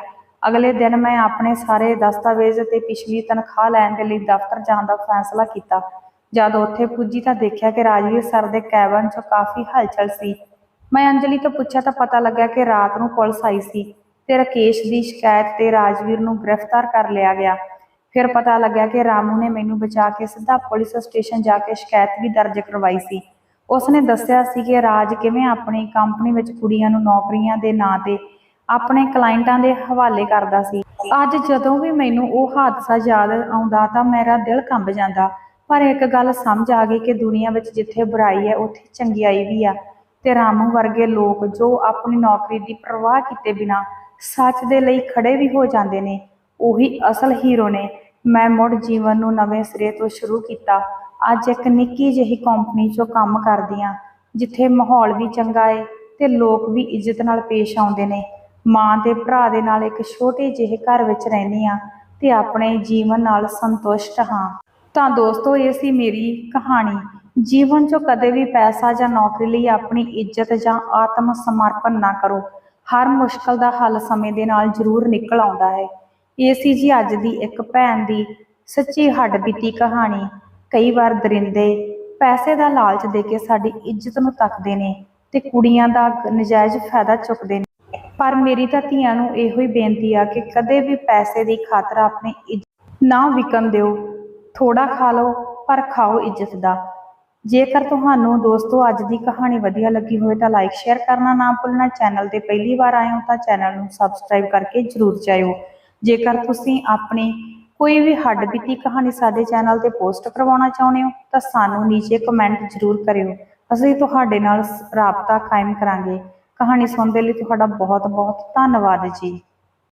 ਅਗਲੇ ਦਿਨ ਮੈਂ ਆਪਣੇ ਸਾਰੇ ਦਸਤਾਵੇਜ਼ ਤੇ ਪਿਛਲੀ ਤਨਖਾਹ ਲੈਣ ਦੇ ਲਈ ਦਫ਼ਤਰ ਜਾਣ ਦਾ ਫੈਸਲਾ ਕੀਤਾ। ਜਦ ਉੱਥੇ ਪੁੱਜੀ ਤਾਂ ਦੇਖਿਆ ਕਿ ਰਾਜਵੀਰ ਸਰ ਦੇ ਕੈਬਨ 'ਚ ਕਾਫੀ ਹਲਚਲ ਸੀ। ਮੈਂ ਅੰਜਲੀ ਤੋਂ ਪੁੱਛਿਆ ਤਾਂ ਪਤਾ ਲੱਗਾ ਕਿ ਰਾਤ ਨੂੰ ਪੁਲਿਸ ਆਈ ਸੀ। ਤੇ ਰਕੇਸ਼ ਦੀ ਸ਼ਿਕਾਇਤ ਤੇ ਰਾਜਵੀਰ ਨੂੰ ਗ੍ਰਿਫਤਾਰ ਕਰ ਲਿਆ ਗਿਆ। ਫਿਰ ਪਤਾ ਲੱਗਿਆ ਕਿ ਰਾਮੂ ਨੇ ਮੈਨੂੰ ਬਚਾ ਕੇ ਸਿੱਧਾ ਪੁਲਿਸ ਸਟੇਸ਼ਨ ਜਾ ਕੇ ਸ਼ਿਕਾਇਤ ਵੀ ਦਰਜ ਕਰਵਾਈ ਸੀ। ਉਸਨੇ ਦੱਸਿਆ ਸੀ ਕਿ ਰਾਜ ਕਿਵੇਂ ਆਪਣੀ ਕੰਪਨੀ ਵਿੱਚ ਕੁੜੀਆਂ ਨੂੰ ਨੌਕਰੀਆਂ ਦੇ ਨਾਂ ਤੇ ਆਪਣੇ ਕਲਾਇੰਟਾਂ ਦੇ ਹਵਾਲੇ ਕਰਦਾ ਸੀ। ਅੱਜ ਜਦੋਂ ਵੀ ਮੈਨੂੰ ਉਹ ਹਾਦਸਾ ਯਾਦ ਆਉਂਦਾ ਤਾਂ ਮੇਰਾ ਦਿਲ ਕੰਬ ਜਾਂਦਾ। ਪਰ ਇੱਕ ਗੱਲ ਸਮਝ ਆ ਗਈ ਕਿ ਦੁਨੀਆ ਵਿੱਚ ਜਿੱਥੇ ਬੁਰਾਈ ਹੈ, ਉੱਥੇ ਚੰਗਿਆਈ ਵੀ ਆ ਤੇ ਰਾਮੂ ਵਰਗੇ ਲੋਕ ਜੋ ਆਪਣੀ ਨੌਕਰੀ ਦੀ ਪਰਵਾਹ ਕੀਤੇ ਬਿਨਾ ਸੱਚ ਦੇ ਲਈ ਖੜੇ ਵੀ ਹੋ ਜਾਂਦੇ ਨੇ, ਉਹੀ ਅਸਲ ਹੀਰੋ ਨੇ। ਮੈਂ ਮੁੜ ਜੀਵਨ ਨੂੰ ਨਵੇਂ ਸਿਰੇ ਤੋਂ ਸ਼ੁਰੂ ਕੀਤਾ। ਅੱਜ ਇੱਕ ਨਿੱਕੀ ਜਿਹੀ ਕੰਪਨੀ 'ਚੋਂ ਕੰਮ ਕਰਦੀ ਹਾਂ, ਜਿੱਥੇ ਮਾਹੌਲ ਵੀ ਚੰਗਾ ਏ ਤੇ ਲੋਕ ਵੀ ਇੱਜ਼ਤ ਨਾਲ ਪੇਸ਼ ਆਉਂਦੇ ਨੇ। ਮਾਂ ਤੇ ਭਰਾ ਦੇ ਨਾਲ ਇੱਕ ਛੋਟੇ ਜਿਹੇ ਘਰ ਵਿੱਚ ਰਹਿੰਦੀ ਹਾਂ ਤੇ ਆਪਣੇ ਜੀਵਨ ਨਾਲ ਸੰਤੁਸ਼ਟ ਹਾਂ। ਤਾਂ ਦੋਸਤੋ, ਇਹ ਸੀ ਮੇਰੀ ਕਹਾਣੀ। ਜੀਵਨ 'ਚੋਂ ਕਦੇ ਵੀ ਪੈਸਾ ਜਾਂ ਨੌਕਰੀ ਲਈ ਆਪਣੀ ਇੱਜ਼ਤ ਜਾਂ ਆਤਮ ਸਮਰਪਣ ਨਾ ਕਰੋ। ਹਰ ਮੁਸ਼ਕਲ ਦਾ ਹੱਲ ਸਮੇਂ ਦੇ ਨਾਲ ਜ਼ਰੂਰ ਨਿਕਲ ਆਉਂਦਾ ਹੈ। ਇਹ ਸੀ ਜੀ ਅੱਜ ਦੀ ਇੱਕ ਭੈਣ ਦੀ ਸੱਚੀ ਹੱਡਬੀਤੀ ਕਹਾਣੀ। ਕਈ ਵਾਰ ਦਰਿੰਦੇ ਪੈਸੇ ਦਾ ਲਾਲਚ ਦੇ ਕੇ ਸਾਡੀ ਇੱਜ਼ਤ ਨੂੰ ਤੱਕਦੇ ਨੇ ਤੇ ਕੁੜੀਆਂ ਦਾ ਨਜਾਇਜ਼ ਫਾਇਦਾ ਚੁੱਕਦੇ ਨੇ। ਪਰ ਮੇਰੀ ਤਾਂ ਧੀਆਂ ਨੂੰ ਇਹੋ ਹੀ ਬੇਨਤੀ ਆ ਕਿ ਕਦੇ ਵੀ ਪੈਸੇ ਦੀ ਖਾਤਰ ਆਪਣੀ ਇੱਜ਼ਤ ਨਾ ਵਿਕਣ ਦਿਓ। ਥੋੜਾ ਖਾ ਲਓ, ਪਰ ਖਾਓ ਇੱਜ਼ਤ ਦਾ। ਜੇਕਰ ਤੁਹਾਨੂੰ ਦੋਸਤੋ ਅੱਜ ਦੀ ਕਹਾਣੀ ਵਧੀਆ ਲੱਗੀ ਹੋਵੇ ਤਾਂ ਲਾਈਕ ਸ਼ੇਅਰ ਕਰਨਾ ਨਾ ਭੁੱਲਣਾ। ਚੈਨਲ ਤੇ ਪਹਿਲੀ ਵਾਰ ਆਏ ਹੋ ਤਾਂ ਚੈਨਲ ਨੂੰ ਸਬਸਕ੍ਰਾਈਬ ਕਰਕੇ ਜਰੂਰ ਜਾਇਓ। ਜੇਕਰ ਤੁਸੀਂ ਆਪਣੀ ਕੋਈ ਵੀ ਹੱਡਬੀਤੀ ਕਹਾਣੀ ਸਾਡੇ ਚੈਨਲ ਤੇ ਪੋਸਟ ਕਰਵਾਉਣਾ ਚਾਹੁੰਦੇ ਹੋ ਤਾਂ ਸਾਨੂੰ ਨੀਚੇ ਕਮੈਂਟ ਜ਼ਰੂਰ ਕਰਿਓ। ਅਸੀਂ ਤੁਹਾਡੇ ਨਾਲ ਰਾਬਤਾ ਕਾਇਮ ਕਰਾਂਗੇ। ਕਹਾਣੀ ਸੁਣਨ ਦੇ ਲਈ ਤੁਹਾਡਾ ਬਹੁਤ ਬਹੁਤ ਧੰਨਵਾਦ ਜੀ।